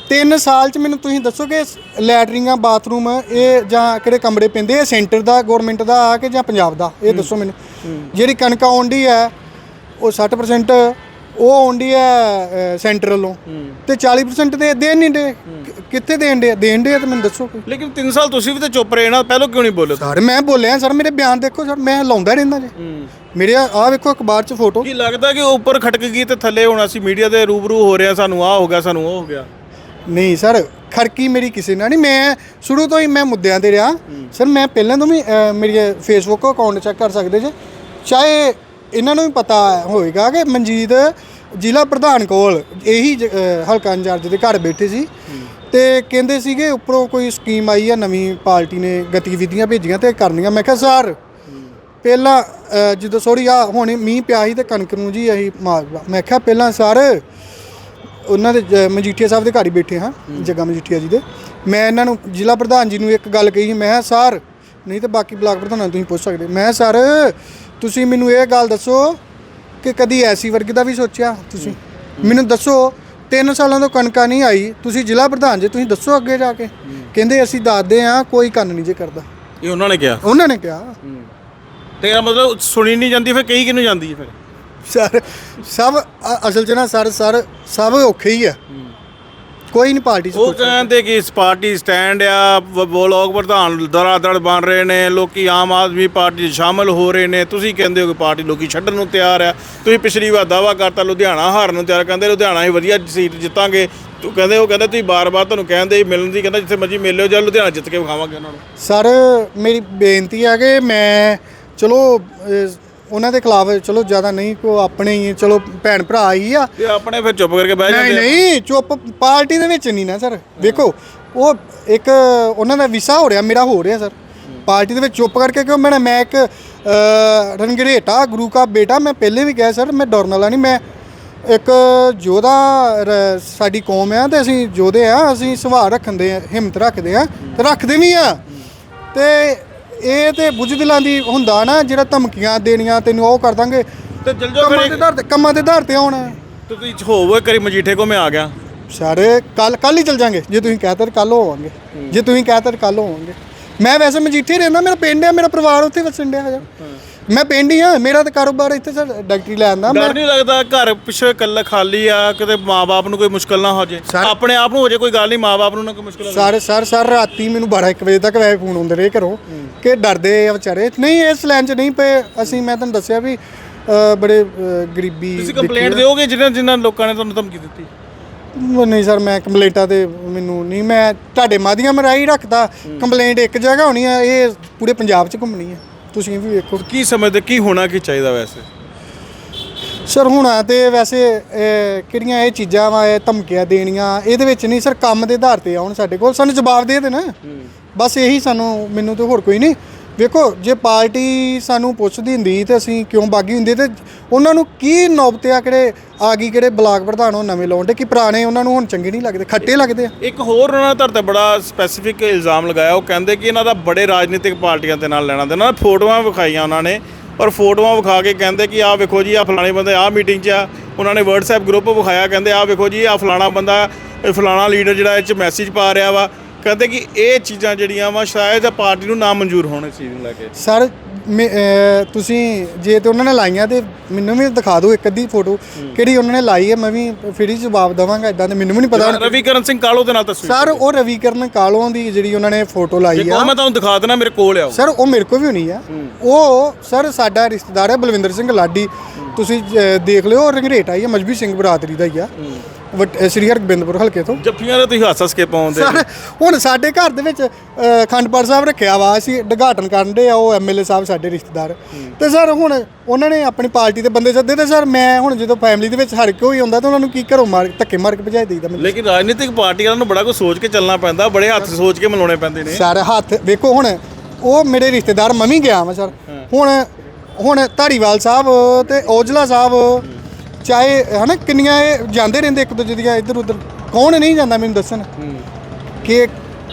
ਤਿੰਨ ਸਾਲ ਚ ਮੈਨੂੰ ਤੁਸੀਂ ਦੱਸੋ ਕਿ ਲੈਟਰਿੰਗਾਂ ਬਾਥਰੂਮ ਇਹ ਜਾਂ ਕਿਹੜੇ ਕਮਰੇ ਪੈਂਦੇ ਆ? ਸੈਂਟਰ ਦਾ ਗਵਰਨਮੈਂਟ ਦਾ ਆ ਕਿ ਜਾਂ ਪੰਜਾਬ ਦਾ? ਇਹ ਦੱਸੋ ਮੈਨੂੰ। ਜਿਹੜੀ ਕਣਕ ਆਉਂਦੀ ਹੈ ਉਹ 60% ਉਹ ਆਉਂਦੀ ਹੈ ਸੈਂਟਰ ਵੱਲੋਂ। ਤੇ 40% ਦੇ ਦੇਣ ਨਹੀਂ ਦੇ। ਕਿੱਥੇ ਦੇਣ ਦੇ? ਦੇਣ ਦੇ ਤਾਂ ਮੈਨੂੰ ਦੱਸੋ ਕੋਈ। ਲੇਕਿਨ 3 ਸਾਲ ਤੁਸੀਂ ਵੀ ਤਾਂ ਚੁੱਪ ਰਹੇ ਨਾ ਪਹਿਲਾਂ ਕਿਉਂ ਨਹੀਂ ਬੋਲੇ ਸਰ ਮੈਂ ਬੋਲਿਆ ਸਰ ਮੇਰੇ ਬਿਆਨ ਦੇਖੋ ਸਰ ਮੈਂ ਲਾਉਂਦਾ ਰਹਿੰਦਾ ਜੀ। ਮੇਰੇ ਆ ਵੇਖੋ ਅਖਬਾਰ 'ਚ ਫੋਟੋ ਕੀ ਲੱਗਦਾ ਕਿ ਉੱਪਰ ਖਟਕ ਗਈ ਤੇ ਥੱਲੇ ਹੁਣ ਅਸੀਂ ਮੀਡੀਆ ਦੇ ਰੂਬਰੂ ਹੋ ਰਹੇ ਆ ਸਾਨੂੰ ਆਹ ਹੋ ਗਿਆ ਸਾਨੂੰ ਉਹ ਹੋ ਗਿਆ? ਨਹੀਂ ਸਰ ਖੜਕੀ ਮੇਰੀ ਕਿਸੇ ਨਾਲ ਨਹੀਂ। ਮੈਂ ਸ਼ੁਰੂ ਤੋਂ ਹੀ ਮੈਂ ਮੁੱਦਿਆਂ ਤੇ ਰਿਹਾ। ਸਰ ਮੈਂ ਪਹਿਲਾਂ ਤੋਂ ਵੀ ਮੇਰੀ ਫੇਸਬੁੱਕ ਅਕਾਊਂਟ ਚੈੱਕ ਕਰ ਸਕਦੇ ਜੇ। ਚਾਹੇ ਇਹਨਾਂ ਨੂੰ ਵੀ ਪਤਾ ਹੋਏਗਾ ਕਿ ਮਨਜੀਤ ਜ਼ਿਲ੍ਹਾ ਪ੍ਰਧਾਨ ਕੋਲ ਇਹੀ ਜ- ਅ, ਹਲਕਾ ਇੰਚਾਰਜ ਦੇ ਘਰ ਬੈਠੇ ਸੀ। ਤੇ ਕਹਿੰਦੇ ਸੀਗੇ ਉੱਪਰੋਂ ਕੋਈ ਸਕੀਮ ਆਈ ਆ ਨਵੀਂ ਪਾਰਟੀ ਨੇ ਗਤੀਵਿਧੀਆਂ ਭੇਜੀਆਂ ਤੇ ਕਰਨੀਆਂ। ਮੈਂ ਕਿਹਾ ਸਰ ਪਹਿਲਾਂ ਅ, ਜਦੋਂ ਸੋਰੀ ਆ ਹੁਣ ਮੀਂਹ ਪਿਆ ਸੀ ਤੇ ਕਣਕ ਨੂੰ ਜੀ ਅਸੀਂ ਮਾਰ ਮੈਂ ਕਿਹਾ ਪਹਿਲਾਂ ਸਰ ਉਹਨਾਂ ਦੇ ਜ- ਮਜੀਠੀਆ ਸਾਹਿਬ ਦੇ ਘਰ ਹੀ ਬੈਠੇ ਹਾਂ। ਜੱਗਾ ਮਜੀਠੀਆ ਜੀ ਦੇ। ਮੈਂ ਇਹਨਾਂ ਨੂੰ ਜ਼ਿਲ੍ਹਾ ਪ੍ਰਧਾਨ ਜੀ ਨੂੰ ਇੱਕ ਗੱਲ ਕਹੀ ਮੈਂ ਕਿਹਾ, ਸਰ ਨਹੀਂ ਤਾਂ ਬਾਕੀ ਬਲਾਕ ਪ੍ਰਧਾਨਾਂ ਨੂੰ ਤੁਸੀਂ ਪੁੱਛ ਸਕਦੇ। ਮੈਂ ਸਰ ਤੁਸੀਂ ਮੈਨੂੰ ਇਹ ਗੱਲ ਦੱਸੋ ਕਿ ਕਦੀ ਐਸੀ ਵਰਗ ਦਾ ਵੀ ਸੋਚਿਆ ਤੁਸੀਂ? ਮੈਨੂੰ ਦੱਸੋ ਤਿੰਨ ਸਾਲਾਂ ਤੋਂ ਕਣਕਾਂ ਨਹੀਂ ਆਈ ਤੁਸੀਂ ਜ਼ਿਲ੍ਹਾ ਪ੍ਰਧਾਨ ਜੀ ਤੁਸੀਂ ਦੱਸੋ ਅੱਗੇ ਜਾ ਕੇ। ਕਹਿੰਦੇ ਅਸੀਂ ਦੱਸਦੇ ਆ ਕੋਈ ਕੰਨ ਨਹੀਂ ਜੇ ਕਰਦਾ। ਇਹ ਉਹਨਾਂ ਨੇ ਕਿਹਾ? ਉਹਨਾਂ ਨੇ ਕਿਹਾ। ਤੇ ਇਹਦਾ ਮਤਲਬ ਸੁਣੀ ਨਹੀਂ ਜਾਂਦੀ ਫਿਰ ਕਹੀ ਕਿਹਨੂੰ ਜਾਂਦੀ ਹੈ ਫਿਰ? ਸਰ ਸਭ ਅ- ਅਸਲ 'ਚ ਨਾ ਸਰ ਸਰ ਸਭ ਔਖੇ ਹੀ ਆ। ਕੋਈ ਨਹੀਂ ਪਾਰਟੀ 'ਚ ਉਹ ਕੁਛ। ਕਹਿੰਦੇ ਕਿ ਇਸ ਪਾਰਟੀ ਸਟੈਂਡ ਆ ਬਲੋਕ ਪ੍ਰਧਾਨ ਦਰਾਦੜ ਬਣ ਰਹੇ ਨੇ ਲੋਕੀ ਆਮ ਆਦਮੀ ਪਾਰਟੀ 'ਚ ਸ਼ਾਮਲ ਹੋ ਰਹੇ ਨੇ। ਤੁਸੀਂ ਕਹਿੰਦੇ ਹੋ ਕਿ ਪਾਰਟੀ ਲੋਕੀ ਛੱਡਣ ਨੂੰ ਤਿਆਰ ਆ। ਤੁਸੀਂ ਪਿਛਲੀ ਵਾਰ ਦਾਵਾ ਕਰਤਾ ਲੁਧਿਆਣਾ ਹਾਰਨ ਨੂੰ ਤਿਆਰ ਕਹਿੰਦੇ ਲੁਧਿਆਣਾ ਹੀ ਵਧੀਆ ਸੀਟ ਜਿੱਤਾਂਗੇ। ਤੂੰ ਕਹਿੰਦੇ ਉਹ ਕਹਿੰਦੇ ਤੁਸੀਂ ਬਾਰ-ਬਾਰ ਤੁਹਾਨੂੰ ਕਹਿੰਦੇ ਮਿਲਣ ਦੀ ਕਹਿੰਦਾ ਜਿੱਥੇ ਮਰਜ਼ੀ ਮਿਲ ਲਿਓ ਜਾਂ ਲੁਧਿਆਣਾ ਜਿੱਤ ਕੇ ਵਿਖਾਵਾਂਗੇ ਉਹਨਾਂ ਨੂੰ। ਸਰ ਮੇਰੀ ਬੇਨਤੀ ਹੈ ਕਿ ਮੈਂ ਚਲੋ ਅਹ, ਉਹਨਾਂ ਦੇ ਖਿਲਾਫ ਚਲੋ ਜ਼ਿਆਦਾ ਨਹੀਂ ਕੋ ਆਪਣੇ ਹੀ ਚਲੋ ਭੈਣ ਭਰਾ ਹੀ ਆ। ਤੇ ਆਪਣੇ ਫਿਰ ਚੁੱਪ ਕਰਕੇ ਬਹਿ ਨਹੀਂ ਜਾਂਦੇ। ਨਹੀਂ ਚੁੱਪ ਪਾਰਟੀ ਦੇ ਵਿੱਚ ਨਹੀਂ ਨਾ ਸਰ। ਵੇਖੋ ਉਹ ਇੱਕ ਉਹਨਾਂ ਦਾ ਵਿਸਾ ਹੋ ਰਿਹਾ ਮੇਰਾ ਹੋ ਰਿਹਾ ਸਰ। ਪਾਰਟੀ ਦੇ ਵਿੱਚ ਚੁੱਪ ਕਰਕੇ ਕਿਉਂ ਮੈਂ ਮੈਂ ਇੱਕ ਰਣਗਰੇਟਾ ਗੁਰੂ ਕਾ ਬੇਟਾ ਮੈਂ ਪਹਿਲੇ ਵੀ ਕਿਹਾ ਸਰ ਮੈਂ ਡਰਨ ਵਾਲਾ ਨਹੀਂ ਮੈਂ ਇੱਕ ਯੋਧਾ ਰ- ਸਾਡੀ ਕੌਮ ਆ ਤੇ ਅਸੀਂ ਯੋਧੇ ਆ ਅਸੀਂ ਸੁਭਾਅ ਰੱਖਦੇ ਆ ਹਿੰਮਤ ਰੱਖਦੇ ਆ ਤੇ ਰੱਖਦੇ ਵੀ ਆ। ਤੇ ਇਹ ਤੇ ਬੁਝਦਿਲਾਂ ਦੀ ਹੁੰਦਾ ਨਾ ਜਿਹੜਾ ਧਮਕੀਆਂ ਦੇਣੀਆਂ ਤੈਨੂੰ ਉਹ ਕਰ ਦਾਂਗੇ। ਤੇ ਜਾਓ ਕੰਮਾਂ ਦੇ ਫਿਰ ਆਧਾਰ ਤੇ ਕੰਮਾਂ ਦੇ ਆਧਾਰ ਤੇ ਆਉਣਾ। ਤੁਸੀਂ ਹੋਵੋ ਕਰੀ ਮਜੀਠੇ ਕੋ ਮੈਂ ਆ ਗਿਆ। ਸਾਰੇ ਕੱਲ ਕੱਲ ਹੀ ਚਲ ਜਾਾਂਗੇ। ਜੇ ਤੁਸੀਂ ਕਹਤਾ ਕੱਲ ਹੋਵਾਂਗੇ। ਜੇ ਤੁਸੀਂ ਕਹਤਾ ਕੱਲ ਹੋਵਾਂਗੇ। ਮੈਂ ਵੈਸੇ ਮਜੀਠੇ ਹੀ ਰਹਿੰਦਾ ਮੇਰਾ ਪਿੰਡ ਹੈ ਮੇਰਾ ਪਰਿਵਾਰ ਉੱਥੇ ਵਸਣ ਡਿਆ ਹੈ। ਮੈਂ ਪਿੰਡ ਹੀ ਹਾਂ ਮੇਰਾ ਤਾਂ ਕਾਰੋਬਾਰ ਇੱਥੇ ਸਰ ਡਾਕਟਰੀ ਲੈਣ ਦਾ ਮੈਂ। ਡਰ ਨਹੀਂ ਲੱਗਦਾ ਘਰ ਪਿੱਛੇ ਇਕੱਲਾ ਖਾਲੀ ਆ ਕਿਤੇ ਮਾਪੇ ਨੂੰ ਕੋਈ ਮੁਸ਼ਕਲ ਨਾ ਹੋ ਜੇ। ਸਰ- ਆਪਣੇ ਆਪ ਨੂੰ ਹੋ ਜੇ ਕੋਈ ਗੱਲ ਨਹੀਂ ਮਾਪੇ ਨੂੰ ਨਾ ਕੋਈ ਮੁਸ਼ਕਲ ਹੋ ਸਰ ਸਰ ਸਰ ਰਾਤੀ ਮੈਨੂੰ 12 1 ਵਜੇ ਤੱਕ ਵੈਸੇ ਫੋਨ ਆਉਂਦੇ ਰਹੇ ਘਰੋਂ ਕਿ ਡਰਦੇ ਆ ਵਿਚਾਰੇ। ਨਹੀਂ ਇਸ ਲਾਈਨ 'ਚ ਨਹੀਂ ਪਏ। ਅਸੀਂ ਮੈਂ ਤੁਹਾਨੂੰ ਦੱਸਿਆ ਵੀ ਅ, ਬੜੇ ਅ, ਗਰੀਬੀ ਤੁਸੀਂ ਕੰਪਲੇਂਟ ਆ। ਦਿਓਗੇ ਜਿਨ੍ਹਾਂ ਜਿਨ੍ਹਾਂ ਲੋਕਾਂ ਨੇ ਤੁਹਾਨੂੰ ਧਮਕੀ ਦਿੱਤੀ? ਨਹੀਂ ਸਰ ਮੈਂ ਕੰਪਲੇਂਟਾਂ ਤੇ ਮੈਨੂੰ ਨਹੀਂ ਮੈਂ ਤੁਹਾਡੇ ਮਾਧਿਅਮ ਰਾਹੀਂ ਰੱਖਦਾ। ਕੰਪਲੇਂਟ ਇੱਕ ਜਗ੍ਹਾ ਹੋਣੀ ਹੈ ਇਹ ਪੂਰੇ ਪੰਜਾਬ 'ਚ ਘੁੰਮਣੀ ਹੈ ਤੁਸੀਂ ਵੀ ਵੇਖੋ। ਕੀ ਸਮਝਦੇ ਕੀ ਹੋਣਾ ਕੀ ਚਾਹੀਦਾ ਵੈਸੇ? ਸਰ ਹੁਣ ਤੇ ਵੈਸੇ ਕਿਹੜੀਆਂ ਇਹ ਚੀਜ਼ਾਂ ਵਾ ਇਹ ਧਮਕੀਆਂ ਦੇਣੀਆਂ ਇਹਦੇ ਵਿੱਚ ਨਹੀਂ ਸਰ ਕੰਮ ਦੇ ਆਧਾਰ ਤੇ ਆਉਣ ਸਾਡੇ ਕੋਲ। ਸਾਨੂੰ ਜਵਾਬ ਦੇ ਦੇਣ। ਬਸ ਇਹੀ ਸਾਨੂੰ ਮੈਨੂੰ ਤੇ ਹੋਰ ਕੋਈ ਨਹੀਂ। ਵੇਖੋ, ਜੇ ਪਾਰਟੀ ਸਾਨੂੰ ਪੁੱਛਦੀ ਹੁੰਦੀ ਤੇ ਅਸੀਂ ਕਿਉਂ ਬਾਗੀ ਹੁੰਦੇ ਤੇ ਉਹਨਾਂ ਨੂੰ ਕੀ ਨੌਬਤ ਆ ਕਿਹੜੇ ਆ ਗਈ, ਕਿਹੜੇ ਬਲਾਕ ਪ੍ਰਧਾਨ ਉਹ ਨਵੇਂ ਲਾਉਂਦੇ ਕਿ ਪੁਰਾਣੇ ਉਹਨਾਂ ਨੂੰ ਹੁਣ ਚੰਗੇ ਨਹੀਂ ਲੱਗਦੇ, ਖੱਟੇ ਲੱਗਦੇ ਆ। ਇੱਕ ਹੋਰ ਉਹਨਾਂ ਨੇ ਧਰ ਤੇ ਬੜਾ ਸਪੈਸੀਫਿਕ ਇਲਜ਼ਾਮ ਲਗਾਇਆ, ਉਹ ਕਹਿੰਦੇ ਕਿ ਇਹਨਾਂ ਦਾ ਬੜੇ ਰਾਜਨੀਤਿਕ ਪਾਰਟੀਆਂ ਦੇ ਨਾਲ ਲੈਣਾ ਦੇਣਾ, ਫੋਟੋਆਂ ਵਿਖਾਈਆਂ ਉਹਨਾਂ ਨੇ, ਔਰ ਫੋਟੋਆਂ ਵਿਖਾ ਕੇ ਕਹਿੰਦੇ ਕਿ ਆਹ ਵੇਖੋ ਜੀ, ਆਹ ਫਲਾਣੇ ਬੰਦੇ, ਆਹ ਮੀਟਿੰਗ 'ਚ ਆ, ਉਹਨਾਂ ਨੇ WhatsApp ਗਰੁੱਪ ਵਿਖਾਇਆ, ਕਹਿੰਦੇ ਆਹ ਵੇਖੋ ਜੀ, ਆਹ ਫਲਾਣਾ ਬੰਦਾ ਫਲਾਣਾ ਲੀਡਰ ਜਿਹੜਾ ਇਹ 'ਚ ਮੈਸੇਜ ਪਾ ਰਿਹਾ ਵਾ ਕਹਿੰਦੇ ਕਿ ਇਹ ਚੀਜ਼ਾਂ ਜਿਹੜੀਆਂ ਵਾ ਸ਼ਾਇਦ ਪਾਰਟੀ ਨੂੰ ਨਾ ਮਨਜ਼ੂਰ ਹੋਣ ਇਸ ਚੀਜ਼ ਨੂੰ ਲੈ ਕੇ। ਸਰ ਮੈਂ- ਅਹ, ਤੁਸੀਂ ਜੇ ਤੇ ਉਹਨਾਂ ਨੇ ਲਾਈਆਂ ਤੇ ਮੈਨੂੰ ਵੀ ਦਿਖਾ ਦਿਓ ਇੱਕ ਅੱਧੀ ਫੋਟੋ ਕਿਹੜੀ ਉਹਨਾਂ ਨੇ ਲਾਈ ਹੈ ਮੈਂ ਵੀ ਫਿਰ ਹੀ ਜਵਾਬ ਦਵਾਂਗਾ ਇਦਾਂ ਤੇ ਮੈਨੂੰ ਵੀ ਨਹੀਂ ਪਤਾ। ਹੁਣ ਰਵੀ ਕਰਨ ਸਿੰਘ ਕਾਲੋ ਦੇ ਨਾਲ ਤਸਵੀਰ ਸਰ ਉਹ ਰਵੀਕਰਨ ਕਾਲੋਂ ਦੀ ਜਿਹੜੀ ਉਹਨਾਂ ਨੇ ਫੋਟੋ ਲਾਈ ਆ। ਮੈਂ ਤੁਹਾਨੂੰ ਦਿਖਾ ਦੇਣਾ ਮੇਰੇ ਕੋਲ ਆਓ ਸਰ ਉਹ ਮੇਰੇ ਕੋਲ ਵੀ ਹੋਣੀ ਆ। ਉਹ ਸਰ ਸਾਡਾ ਰਿਸ਼ਤੇਦਾਰ ਹੈ ਬਲਵਿੰਦਰ ਸਿੰਘ ਲਾਡੀ। ਤੁਸੀਂ ਅਹ, ਦੇਖ ਲਿਓ ਰੰਗਰੇਟ ਆਈ ਹੈ ਮਜਬੀ ਸਿੰਘ ਬਰਾਦਰੀ ਦਾ ਹੀ ਆ। ਵਟ- ਸ੍ਰੀ ਹਰਗੋਬਿੰਦਪੁਰ ਹਲਕੇ ਤੋਂ। ਜੱਫੀਆਂ ਦੇ ਤੁਸੀਂ ਹੱਸ ਹੱਸ ਕੇ ਪਾਉਂਦੇ ਸਰ ਹੁਣ ਸਾਡੇ ਘਰ ਦੇ ਵਿੱਚ ਅ, ਅਖੰਡ ਪਾਠ ਸਾਹਿਬ ਰੱਖਿਆ ਵਾ ਅਸੀਂ ਉਦਘਾਟਨ ਕਰਨ ਦੇ ਆ ਉਹ ਐਮਐਲਏ ਸਾਹਿਬ ਸਾਡੇ ਰਿਸ਼ਤੇਦਾਰ। ਤੇ ਸਰ ਹੁਣ ਉਹਨਾਂ ਨੇ ਆਪਣੀ ਪਾਰਟੀ ਦੇ ਬੰਦੇ ਸੱਦੇ ਤੇ ਸਰ ਮੈਂ ਹੁਣ ਜਦੋਂ ਫੈਮਿਲੀ ਦੇ ਵਿੱਚ ਹਰ ਕੋਈ ਹੁੰਦਾ ਤਾਂ ਉਹਨਾਂ ਨੂੰ ਕੀ ਘਰੋਂ ਮਾਰ ਧੱਕੇ ਮਾਰ ਕੇ ਭਜਾਈ ਦੇਈਦਾ ਮੈਨੂੰ? ਲੇਕਿਨ ਰਾਜਨੀਤਿਕ ਪਾਰਟੀਆਂ ਨੂੰ ਬੜਾ ਕੁਝ ਸੋਚ ਕੇ ਚੱਲਣਾ ਪੈਂਦਾ ਬੜੇ ਹੱਥ ਸੋਚ ਕੇ ਮਿਲਾਉਣੇ ਪੈਂਦੇ ਨੇ। ਸਰ ਹੱਥ ਵੇਖੋ ਹੁਣ ਉਹ ਮੇਰੇ ਰਿਸ਼ਤੇਦਾਰ ਮਮੀ ਗਿਆ ਵਾ ਸਰ। ਹੁਣ ਹੁਣ ਧਾਰੀਵਾਲ ਸਾਹਿਬ ਤੇ ਔਜਲਾ ਸਾਹਿਬ ਚਾਹੇ ਹਨਾ ਕਿੰਨੀਆਂ ਇਹ ਜਾਂਦੇ ਰਹਿੰਦੇ ਇੱਕ ਦੂਜੇ ਦੀਆਂ ਇੱਧਰ ਉੱਧਰ। ਕੌਣ ਨਹੀਂ ਜਾਂਦਾ ਮੈਨੂੰ ਦੱਸਣ। ਕਿ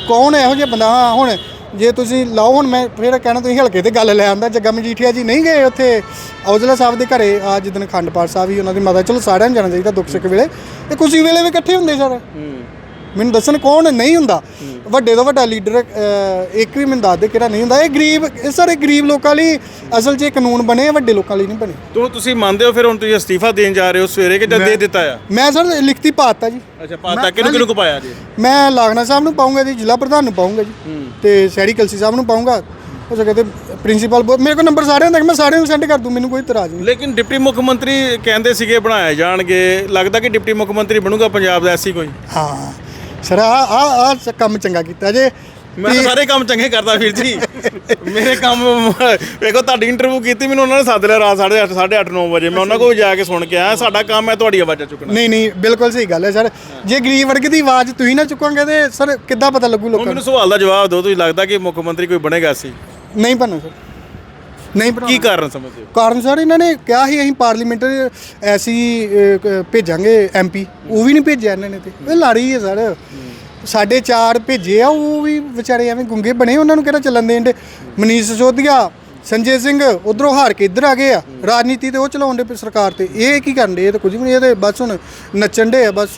ਕੌਣ ਇਹੋ ਜਿਹਾ ਬੰਦਾ ਹਾਂ ਹੁਣ ਜੇ ਤੁਸੀਂ ਲਾਓ ਹੁਣ ਮੈਂ ਫਿਰ ਕਹਿਣਾ ਤੁਸੀਂ ਹਲਕੇ ਤੇ ਗੱਲ ਲੈ ਆਂਦਾ। ਜੱਗਾ ਮਜੀਠੀਆ ਜੀ ਨਹੀਂ ਗਏ ਉੱਥੇ ਔਜਲਾ ਸਾਹਿਬ ਦੇ ਘਰੇ। ਆ ਜਿੱਦਣ ਖੰਡ ਪਾਠ ਸਾਹਿਬ ਹੀ ਉਹਨਾਂ ਦੀ ਮਾਤਾ ਚਲੋ ਸਾਰਿਆਂ ਨੂੰ ਜਾਣਾ ਚਾਹੀਦਾ ਦੁੱਖ ਸੁੱਖ ਵੇਲੇ। ਤੇ ਖੁਸ਼ੀ ਵੇਲੇ ਵੀ ਇਕੱਠੇ ਹੁੰਦੇ ਸਰ। ਮੈਨੂੰ ਦੱਸਣ ਕੌਣ ਨਹੀਂ ਹੁੰਦਾ। ਵੱਡੇ ਤੋਂ ਵੱਡਾ ਲੀਡਰ ਇੱਕ ਵੀ ਮੈਨੂੰ ਦੱਸ ਦੇ ਕਿਹੜਾ ਨਹੀਂ ਹੁੰਦਾ। ਇਹ ਗਰੀਬ ਇਹ ਸਾਰੇ ਗਰੀਬ ਲੋਕਾਂ ਲਈ ਅਸਲ 'ਚ ਇਹ ਕਾਨੂੰਨ ਬਣੇ ਵੱਡੇ ਲੋਕਾਂ ਲਈ ਨਹੀਂ ਬਣੇ। ਤੋ ਤੁਸੀਂ ਮੰਨਦੇ ਹੋ ਫਿਰ ਹੁਣ ਤੁਸੀਂ ਅਸਤੀਫਾ ਦੇਣ ਜਾ ਰਹੇ ਹੋ ਸਵੇਰੇ ਕਿ ਜਦ ਦੇ ਦਿੱਤਾ ਆ? ਮੈਂ ਸਰ ਲਿਖਤੀ ਪਾਤਾ ਜੀ। ਅੱਛਾ ਪਾਤਾ। ਕਿਹਨੂੰ ਕਿਹਨੂੰ ਕਪਾਇਆ ਜੀ? ਮੈਂ ਲਾਗਣਾ ਸਾਹਿਬ ਨੂੰ ਪਾਉਂਗਾ ਜੀ ਜ਼ਿਲ੍ਹਾ ਪ੍ਰਧਾਨ ਨੂੰ ਪਾਉਂਗਾ ਜੀ। ਤੇ ਸੈਰੀ ਕਲਸੀ ਸਾਹਿਬ ਨੂੰ ਪਾਉਂਗਾ ਹੋ ਸਕੇ ਤੇ ਪ੍ਰਿੰਸੀਪਲ ਮੇਰੇ ਕੋਲ ਨੰਬਰ ਸਾਰਿਆਂ ਦਾ ਮੈਂ ਸਾਰਿਆਂ ਨੂੰ ਸੈਂਡ ਕਰ ਦੂੰ ਮੈਨੂੰ ਕੋਈ ਇਤਰਾਜ਼ ਨਹੀਂ। ਲੇਕਿਨ ਡਿਪਟੀ ਮੁੱਖ ਮੰਤਰੀ ਕਹਿੰਦੇ ਸੀਗੇ ਬਣਾਏ ਜਾਣਗੇ। ਲੱਗਦਾ ਕਿ ਡਿਪਟੀ ਮੁੱਖ ਮੰਤਰੀ ਬਣੂਗਾ ਪੰਜਾਬ ਦਾ ਐਸੀ ਕੋਈ? ਹਾਂ। ਸਰ ਆ ਆ ਆ ਕੰਮ ਚੰਗਾ ਕੀਤਾ ਜੇ। ਮੈਂ ਤਾਂ ਸਾਰੇ ਕੰਮ ਚੰਗੇ ਕਰਦਾ ਵੀਰ ਜੀ। ਮੇਰੇ ਕੰਮ ਵੇਖੋ ਤੁਹਾਡੀ ਇੰਟਰਵਿਊ ਕੀਤੀ ਮੈਨੂੰ ਉਹਨਾਂ ਨੇ ਸੱਦ ਲਿਆ ਰਾਤ 8:30 8:30 9 ਵਜੇ। ਮੈਂ ਉਹਨਾਂ ਕੋਲ ਜਾ ਕੇ ਸੁਣ ਕੇ ਆਇਆ ਸਾਡਾ ਕੰਮ ਹੈ ਤੁਹਾਡੀ ਆਵਾਜ਼ਾਂ ਚੁੱਕਣਾ। ਨਹੀਂ ਨਹੀਂ ਬਿਲਕੁਲ ਸਹੀ ਗੱਲ ਹੈ ਸਰ। ਜੇ ਗਰੀਬ ਵਰਗ ਦੀ ਆਵਾਜ਼ ਤੁਸੀਂ ਨਾ ਚੁੱਕੋਗੇ ਤੇ ਸਰ ਕਿੱਦਾਂ ਪਤਾ ਲੱਗੂ ਲੋਕਾਂ ਮੈਨੂੰ ਸਵਾਲ ਦਾ ਜਵਾਬ ਦਿਓ ਤੁਸੀਂ ਲੱਗਦਾ ਕਿ ਮੁੱਖ ਮੰਤਰੀ ਕੋਈ ਬਣੇਗਾ ਸੀ? ਨੂੰ ਨਹੀਂ ਬਣਨਾ ਸਰ। ਨਹੀਂ ਬਣਾਉਣਾ। ਕੀ ਕਾਰਨ ਸਮਝਦੇ ਹੋ? ਕਾਰਨ ਸਰ ਇਹਨਾਂ ਨੇ ਕਿਹਾ ਸੀ ਅਸੀਂ ਪਾਰਲੀਮੈਂਟਰੀ ਐਸੀ ਅਹ, ਕ- ਭੇਜਾਂਗੇ ਐਮਪੀ ਉਹ ਵੀ ਨਹੀਂ ਭੇਜਿਆ ਇਹਨਾਂ ਨੇ ਤੇ। ਇਹ ਲੜੀ ਹੈ ਸਰ। ਸਾਡੇ ਚਾਰ ਭੇਜੇ ਆ ਉਹ ਵੀ ਵਿਚਾਰੇ ਐਵੇਂ ਗੁੰਗੇ ਬਣੇ ਉਹਨਾਂ ਨੂੰ ਕਿਹੜਾ ਚੱਲਣ ਦੇਣ ਦੇ? ਮਨੀਸ਼ ਸਿਸੋਦੀਆ ਸੰਜੇ ਸਿੰਘ ਉਧਰੋਂ ਹਾਰ ਕੇ ਇੱਧਰ ਆ ਗਏ ਆ। ਰਾਜਨੀਤੀ ਤੇ ਉਹ ਚਲਾਉਣ ਦੇ ਸਰਕਾਰ ਤੇ। ਇਹ ਕੀ ਕਰਨ ਦੇ? ਇਹ ਤਾਂ ਕੁਝ ਵੀ ਨਹੀਂ ਇਹ ਤੇ ਬਸ ਹੁਣ ਨੱਚਣ ਦੇ ਆ ਬਸ।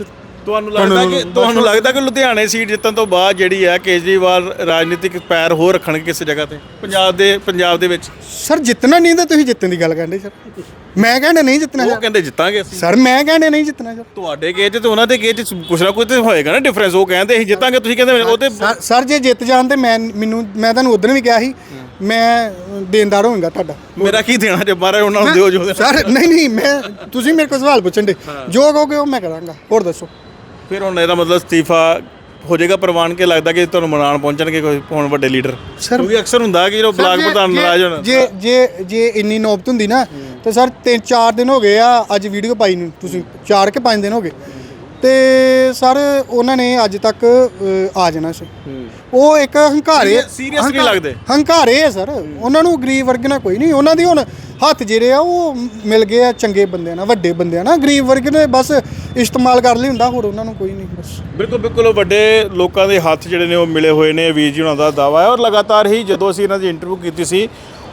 ਤੁਹਾਨੂੰ ਲੱਗਦਾ ਕਿ ਤੁਹਾਨੂੰ ਲੱਗਦਾ ਕਿ ਲੁਧਿਆਣੇ ਸੀਟ ਜਿੱਤਣ ਤੋਂ ਬਾਅਦ ਜਿਹੜੀ ਹੈ ਕੇਜਰੀਵਾਲ ਰਾਜਨੀਤਿਕ ਪੈਰ ਹੋਰ ਰੱਖਣਗੇ ਕਿਸੇ ਜਗ੍ਹਾ ਤੇ? ਪੰਜਾਬ ਦੇ ਪੰਜਾਬ ਦੇ ਵਿੱਚ? ਸਰ ਜਿੱਤਣਾ ਨਹੀਂ ਤਾਂ ਤੁਸੀਂ ਜਿੱਤਣ ਦੀ ਗੱਲ ਕਰਦੇ ਸਰ। ਮੈਂ ਕਹਿੰਦਾ ਨਹੀਂ ਜਿੱਤਣਾ ਉਹ ਕਹਿੰਦੇ ਜਿੱਤਾਂਗੇ ਅਸੀਂ। ਸਰ ਮੈਂ ਕਹਿੰਦਾ ਨਹੀਂ ਜਿੱਤਣਾ ਸਰ। ਤੁਹਾਡੇ ਕੇਜ ਤੇ ਉਹਨਾਂ ਦੇ ਕੇਜ ਚ ਕੁਛ ਨਾ ਕੁਛ ਤੇ ਹੋਏਗਾ ਨਾ ਡਿਫਰੈਂਸ ਉਹ ਕਹਿੰਦੇ ਅਸੀਂ ਜਿੱਤਾਂਗੇ ਤੁਸੀਂ ਕਹਿੰਦੇ ਉਹ ਤੇ ਸਰ ਜੇ ਜਿੱਤ ਜਾਣ ਤੇ ਮੈਂ ਮੈਨੂੰ ਮੈਂ ਤੁਹਾਨੂੰ ਉਦੋਂ ਵੀ ਕਿਹਾ ਸੀ ਮੈਂ ਦੇਣਦਾਰ ਹੋਵਾਂਗਾ ਤੁਹਾਡਾ। ਮੇਰਾ ਕੀ ਦੇਣਾ ਜੇ ਬਾਰੇ ਉਹਨਾਂ ਨੂੰ ਦਿਓ ਜੋ। ਸਰ ਨਹੀਂ ਨਹੀਂ ਮੈਂ ਤੁਸੀਂ ਮੇਰੇ ਕੋਲ ਸਵਾਲ ਪੁੱਛਣ ਦੇ। ਜੋ ਕਹੋਗੇ ਉਹ ਮੈਂ ਕਰਾਂਗਾ। ਹੋਰ ਦੱਸੋ। ਫਿਰ ਹੁਣ ਇਹਦਾ ਮਤਲਬ ਅਸਤੀਫਾ ਹੋ ਜਾਏਗਾ ਪ੍ਰਵਾਨ ਕੇ ਲੱਗਦਾ ਕਿ ਤੁਹਾਨੂੰ ਮਨਾਉਣ ਪਹੁੰਚਣਗੇ ਕੋਈ ਹੁਣ ਵੱਡੇ ਲੀਡਰ? ਸਰ- ਕਿਉਂਕਿ ਅਕਸਰ ਹੁੰਦਾ ਕਿ ਜਦੋਂ ਬਲਾਕ ਪ੍ਰਧਾਨ ਨਾਰਾਜ਼ ਹੋਣ। ਜੇ ਜੇ ਜੇ ਇੰਨੀ ਨੌਬਤ ਹੁੰਦੀ ਨਾ ਤੇ ਸਰ ਤਿੰਨ ਚਾਰ ਦਿਨ ਹੋ ਗਏ ਆ ਅੱਜ ਵੀਡੀਓ ਪਾਈ ਨੂੰ ਤੁਸੀਂ ਚਾਰ ਕੇ ਪੰਜ ਦਿਨ ਹੋ ਗਏ। ਤੇ ਸਰ ਉਹਨਾਂ ਨੇ ਅੱਜ ਤੱਕ ਅ, ਆ ਜਾਣਾ ਸੀ ਉਹ ਇੱਕ ਹੰਕਾਰੇ Serious- serious ਨਹੀਂ ਲੱਗਦੇ। ਹੰਕਾਰੇ ਆ ਸਰ। ਉਹਨਾਂ ਨੂੰ ਗਰੀਬ ਵਰਗ ਨਾਲ ਕੋਈ ਨਹੀਂ ਉਹਨਾਂ ਦੀ ਹੁਣ ਹੱਥ ਜਿਹੜੇ ਆ ਉਹ ਮਿਲ ਗਏ ਆ ਚੰਗੇ ਬੰਦਿਆਂ ਨਾਲ ਵੱਡੇ ਬੰਦਿਆਂ ਨਾਲ। ਗਰੀਬ ਵਰਗ ਨੇ ਬਸ ਇਸਤੇਮਾਲ ਕਰ ਲਈ ਹੁੰਦਾ ਹੋਰ ਉਹਨਾਂ ਨੂੰ ਕੋਈ ਨਹੀਂ ਬਸ। ਬਿਲਕੁਲ ਬਿਲਕੁਲ ਉਹ ਵੱਡੇ ਲੋਕਾਂ ਦੇ ਹੱਥ ਜਿਹੜੇ ਨੇ ਉਹ ਮਿਲੇ ਹੋਏ ਨੇ ਵੀਰ ਜੀ ਉਹਨਾਂ ਦਾ ਦਾਵਾ ਹੈ। ਔਰ ਲਗਾਤਾਰ ਹੀ ਜਦੋਂ ਅਸੀਂ ਇਹਨਾਂ ਦੀ ਇੰਟਰਵਿਊ ਕੀਤੀ ਸੀ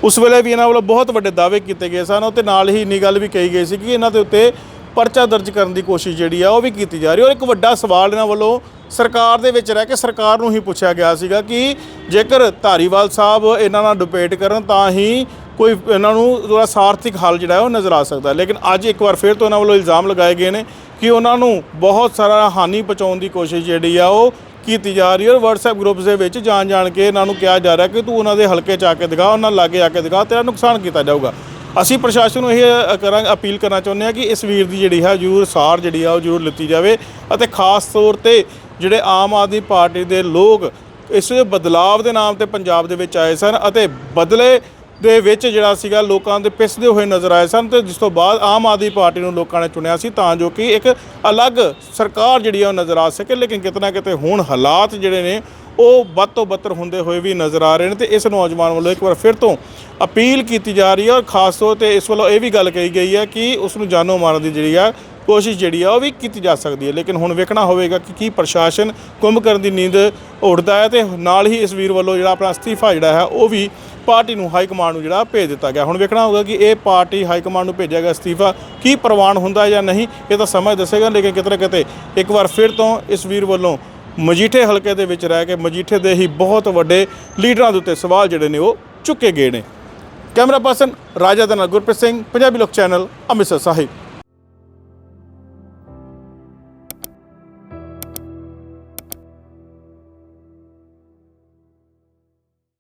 ਉਸ ਵੇਲੇ ਵੀ ਇਹਨਾਂ ਵੱਲੋਂ ਬਹੁਤ ਵੱਡੇ ਦਾਅਵੇ ਕੀਤੇ ਗਏ ਸਨ। ਅਤੇ ਨਾਲ ਹੀ ਇੰਨੀ ਗੱਲ ਵੀ ਕਹੀ ਗਈ ਸੀ ਕਿ ਇਹਨਾਂ ਦੇ ਉੱਤੇ ਪਰਚਾ ਦਰਜ ਕਰਨ ਦੀ ਕੋਸ਼ਿਸ਼ ਜਿਹੜੀ ਆ ਉਹ ਵੀ ਕੀਤੀ ਜਾ ਰਹੀ ਹੈ। ਔਰ ਇੱਕ ਵੱਡਾ ਸਵਾਲ ਇਹਨਾਂ ਵੱਲੋਂ ਸਰਕਾਰ ਦੇ ਵਿੱਚ ਰਹਿ ਕੇ ਸਰਕਾਰ ਨੂੰ ਹੀ ਪੁੱਛਿਆ ਗਿਆ ਸੀਗਾ ਕਿ ਜੇਕਰ ਧਾਰੀਵਾਲ ਸਾਹਿਬ ਇਹਨਾਂ ਨਾਲ ਡਿਬੇਟ ਕਰਨ ਤਾਂ ਹੀ ਕੋਈ ਇਹਨਾਂ ਨੂੰ ਥੋੜਾ ਸਾਰਥਿਕ ਹੱਲ ਜਿਹੜਾ ਉਹ ਨਜ਼ਰ ਆ ਸਕਦਾ ਲੇਕਿਨ ਅੱਜ ਇੱਕ ਵਾਰ ਫਿਰ ਤੋਂ ਇਹਨਾਂ ਵੱਲੋਂ ਇਲਜ਼ਾਮ ਲਗਾਏ ਗਏ ਨੇ ਕਿ ਉਹਨਾਂ ਨੂੰ ਬਹੁਤ ਸਾਰਾ ਹਾਨੀ ਪਹੁੰਚਾਉਣ ਦੀ ਕੋਸ਼ਿਸ਼ ਜਿਹੜੀ ਆ ਉਹ ਕੀਤੀ ਜਾ ਰਹੀ ਹੈ ਔਰ WhatsApp ਗਰੁੱਪਸ ਦੇ ਵਿੱਚ ਜਾਣ ਜਾਣ ਕੇ ਇਹਨਾਂ ਨੂੰ ਕਿਹਾ ਜਾ ਰਿਹਾ ਕਿ ਤੂੰ ਉਹਨਾਂ ਦੇ ਹਲਕੇ ਚ ਆ ਕੇ ਦਿਖਾ ਉਹਨਾਂ ਲਾਗੇ ਆ ਕੇ ਦਿਖਾ ਤੇਰਾ ਨੁਕਸਾਨ ਕੀਤਾ ਜਾਊਗਾ। ਅਸੀਂ ਪ੍ਰਸ਼ਾਸਨ ਨੂੰ ਇਹ ਅ, ਕਰਾਂ ਅਪੀਲ ਕਰਨਾ ਚਾਹੁੰਦੇ ਹਾਂ ਕਿ ਇਸ ਵੀਰ ਦੀ ਜਿਹੜੀ ਹੈ ਜ਼ਰੂਰ ਸਾਰ ਜਿਹੜੀ ਆ ਉਹ ਜ਼ਰੂਰ ਲਿੱਤੀ ਜਾਵੇ ਅਤੇ ਖਾਸ ਤੌਰ ਤੇ ਜਿਹੜੇ ਆਮ ਆਦਮੀ ਪਾਰਟੀ ਦੇ ਲੋਕ ਇਸ ਬਦਲਾਵ ਦੇ ਨਾਮ ਤੇ ਪੰਜਾਬ ਦੇ ਵਿੱਚ ਆਏ ਸਨ ਅਤੇ ਬਦਲੇ ਦੇ ਵਿੱਚ ਜਿਹੜਾ ਸੀਗਾ ਲੋਕਾਂ ਦੇ ਪਿਸਦੇ ਹੋਏ ਨਜ਼ਰ ਆਏ ਸਨ ਤੇ ਜਿਸ ਤੋਂ ਬਾਅਦ ਆਮ ਆਦਮੀ ਪਾਰਟੀ ਨੂੰ ਲੋਕਾਂ ਨੇ ਚੁਣਿਆ ਸੀ ਤਾਂ ਜੋ ਕਿ ਇੱਕ ਅਲੱਗ ਸਰਕਾਰ ਜਿਹੜੀ ਆ ਉਹ ਨਜ਼ਰ ਆ ਸਕੇ, ਲੇਕਿਨ ਕਿਤੇ ਨਾ ਕਿਤੇ ਹੁਣ ਹਾਲਾਤ ਜਿਹੜੇ ਨੇ ਉਹ ਵੱਧ ਤੋਂ ਬੱਤਰ ਹੁੰਦੇ ਹੋਏ ਵੀ ਨਜ਼ਰ ਆ ਰਹੇ ਨੇ ਤੇ ਇਸ ਨੌਜਵਾਨ ਵੱਲੋਂ ਇੱਕ ਵਾਰ ਫਿਰ ਤੋਂ ਅਪੀਲ ਕੀਤੀ ਜਾ ਰਹੀ ਹੈ ਔਰ ਖਾਸ ਤੌਰ ਤੇ ਇਸ ਵੱਲੋਂ ਇਹ ਵੀ ਗੱਲ ਕਹੀ ਗਈ ਹੈ ਕਿ ਉਸ ਨੂੰ ਜਾਨੋਂ ਮਾਰਨ ਦੀ ਜਿਹੜੀ ਆ ਕੋਸ਼ਿਸ਼ ਜਿਹੜੀ ਆ ਉਹ ਵੀ ਕੀਤੀ ਜਾ ਸਕਦੀ ਹੈ, ਲੇਕਿਨ ਹੁਣ ਵੇਖਣਾ ਹੋਵੇਗਾ ਕਿ ਕੀ ਪ੍ਰਸ਼ਾਸਨ ਕੁੰਭ ਕਰਨ ਦੀ ਨੀਂਦ ਉੱਡਦਾ ਹੈ ਤੇ ਨਾਲ ਹੀ ਇਸ ਵੀਰ ਵੱਲੋਂ ਜਿਹੜਾ ਆਪਣਾ ਅਸਤੀਫਾ ਜਿਹੜਾ ਹੈ, ਉਹ ਵੀ ਪਾਰਟੀ ਨੂੰ ਹਾਈ ਕਮਾਂਡ ਨੂੰ ਜਿਹੜਾ ਭੇਜ ਦਿੱਤਾ ਗਿਆ। ਹੁਣ ਵੇਖਣਾ ਹੋਵੇਗਾ ਕਿ ਇਹ ਪਾਰਟੀ ਹਾਈ ਕਮਾਂਡ ਨੂੰ ਭੇਜਿਆ ਗਿਆ ਅਸਤੀਫਾ ਕੀ ਪ੍ਰਵਾਨ ਹੁੰਦਾ ਜਾਂ ਨਹੀਂ, ਇਹ ਤਾਂ ਸਮਾਂ ਦੱਸੇਗਾ, ਲੇਕਿਨ ਕਿਤੇ ਨਾ ਕਿਤੇ ਇੱਕ ਵਾਰ ਫਿਰ ਤੋਂ ਇਸ ਵੀਰ ਵੱਲੋਂ ਮਜੀਠੇ ਹਲਕੇ ਦੇ ਵਿੱਚ ਰਹਿ ਕੇ ਮਜੀਠੇ ਦੇ ਹੀ ਬਹੁਤ ਵੱਡੇ ਲੀਡਰਾਂ ਦੇ ਉੱਤੇ ਸਵਾਲ ਜਿਹੜੇ ਨੇ, ਉਹ ਚੁੱਕੇ ਗਏ ਨੇ। ਕੈਮਰਾ ਪਰਸਨ ਰਾਜਾ ਦੇ ਗੁਰਪ੍ਰੀਤ ਸਿੰਘ, ਪੰਜਾਬੀ ਲੋਕ ਚੈਨਲ ਅੰਮ੍ਰਿਤਸਰ ਸਾਹਿਬ।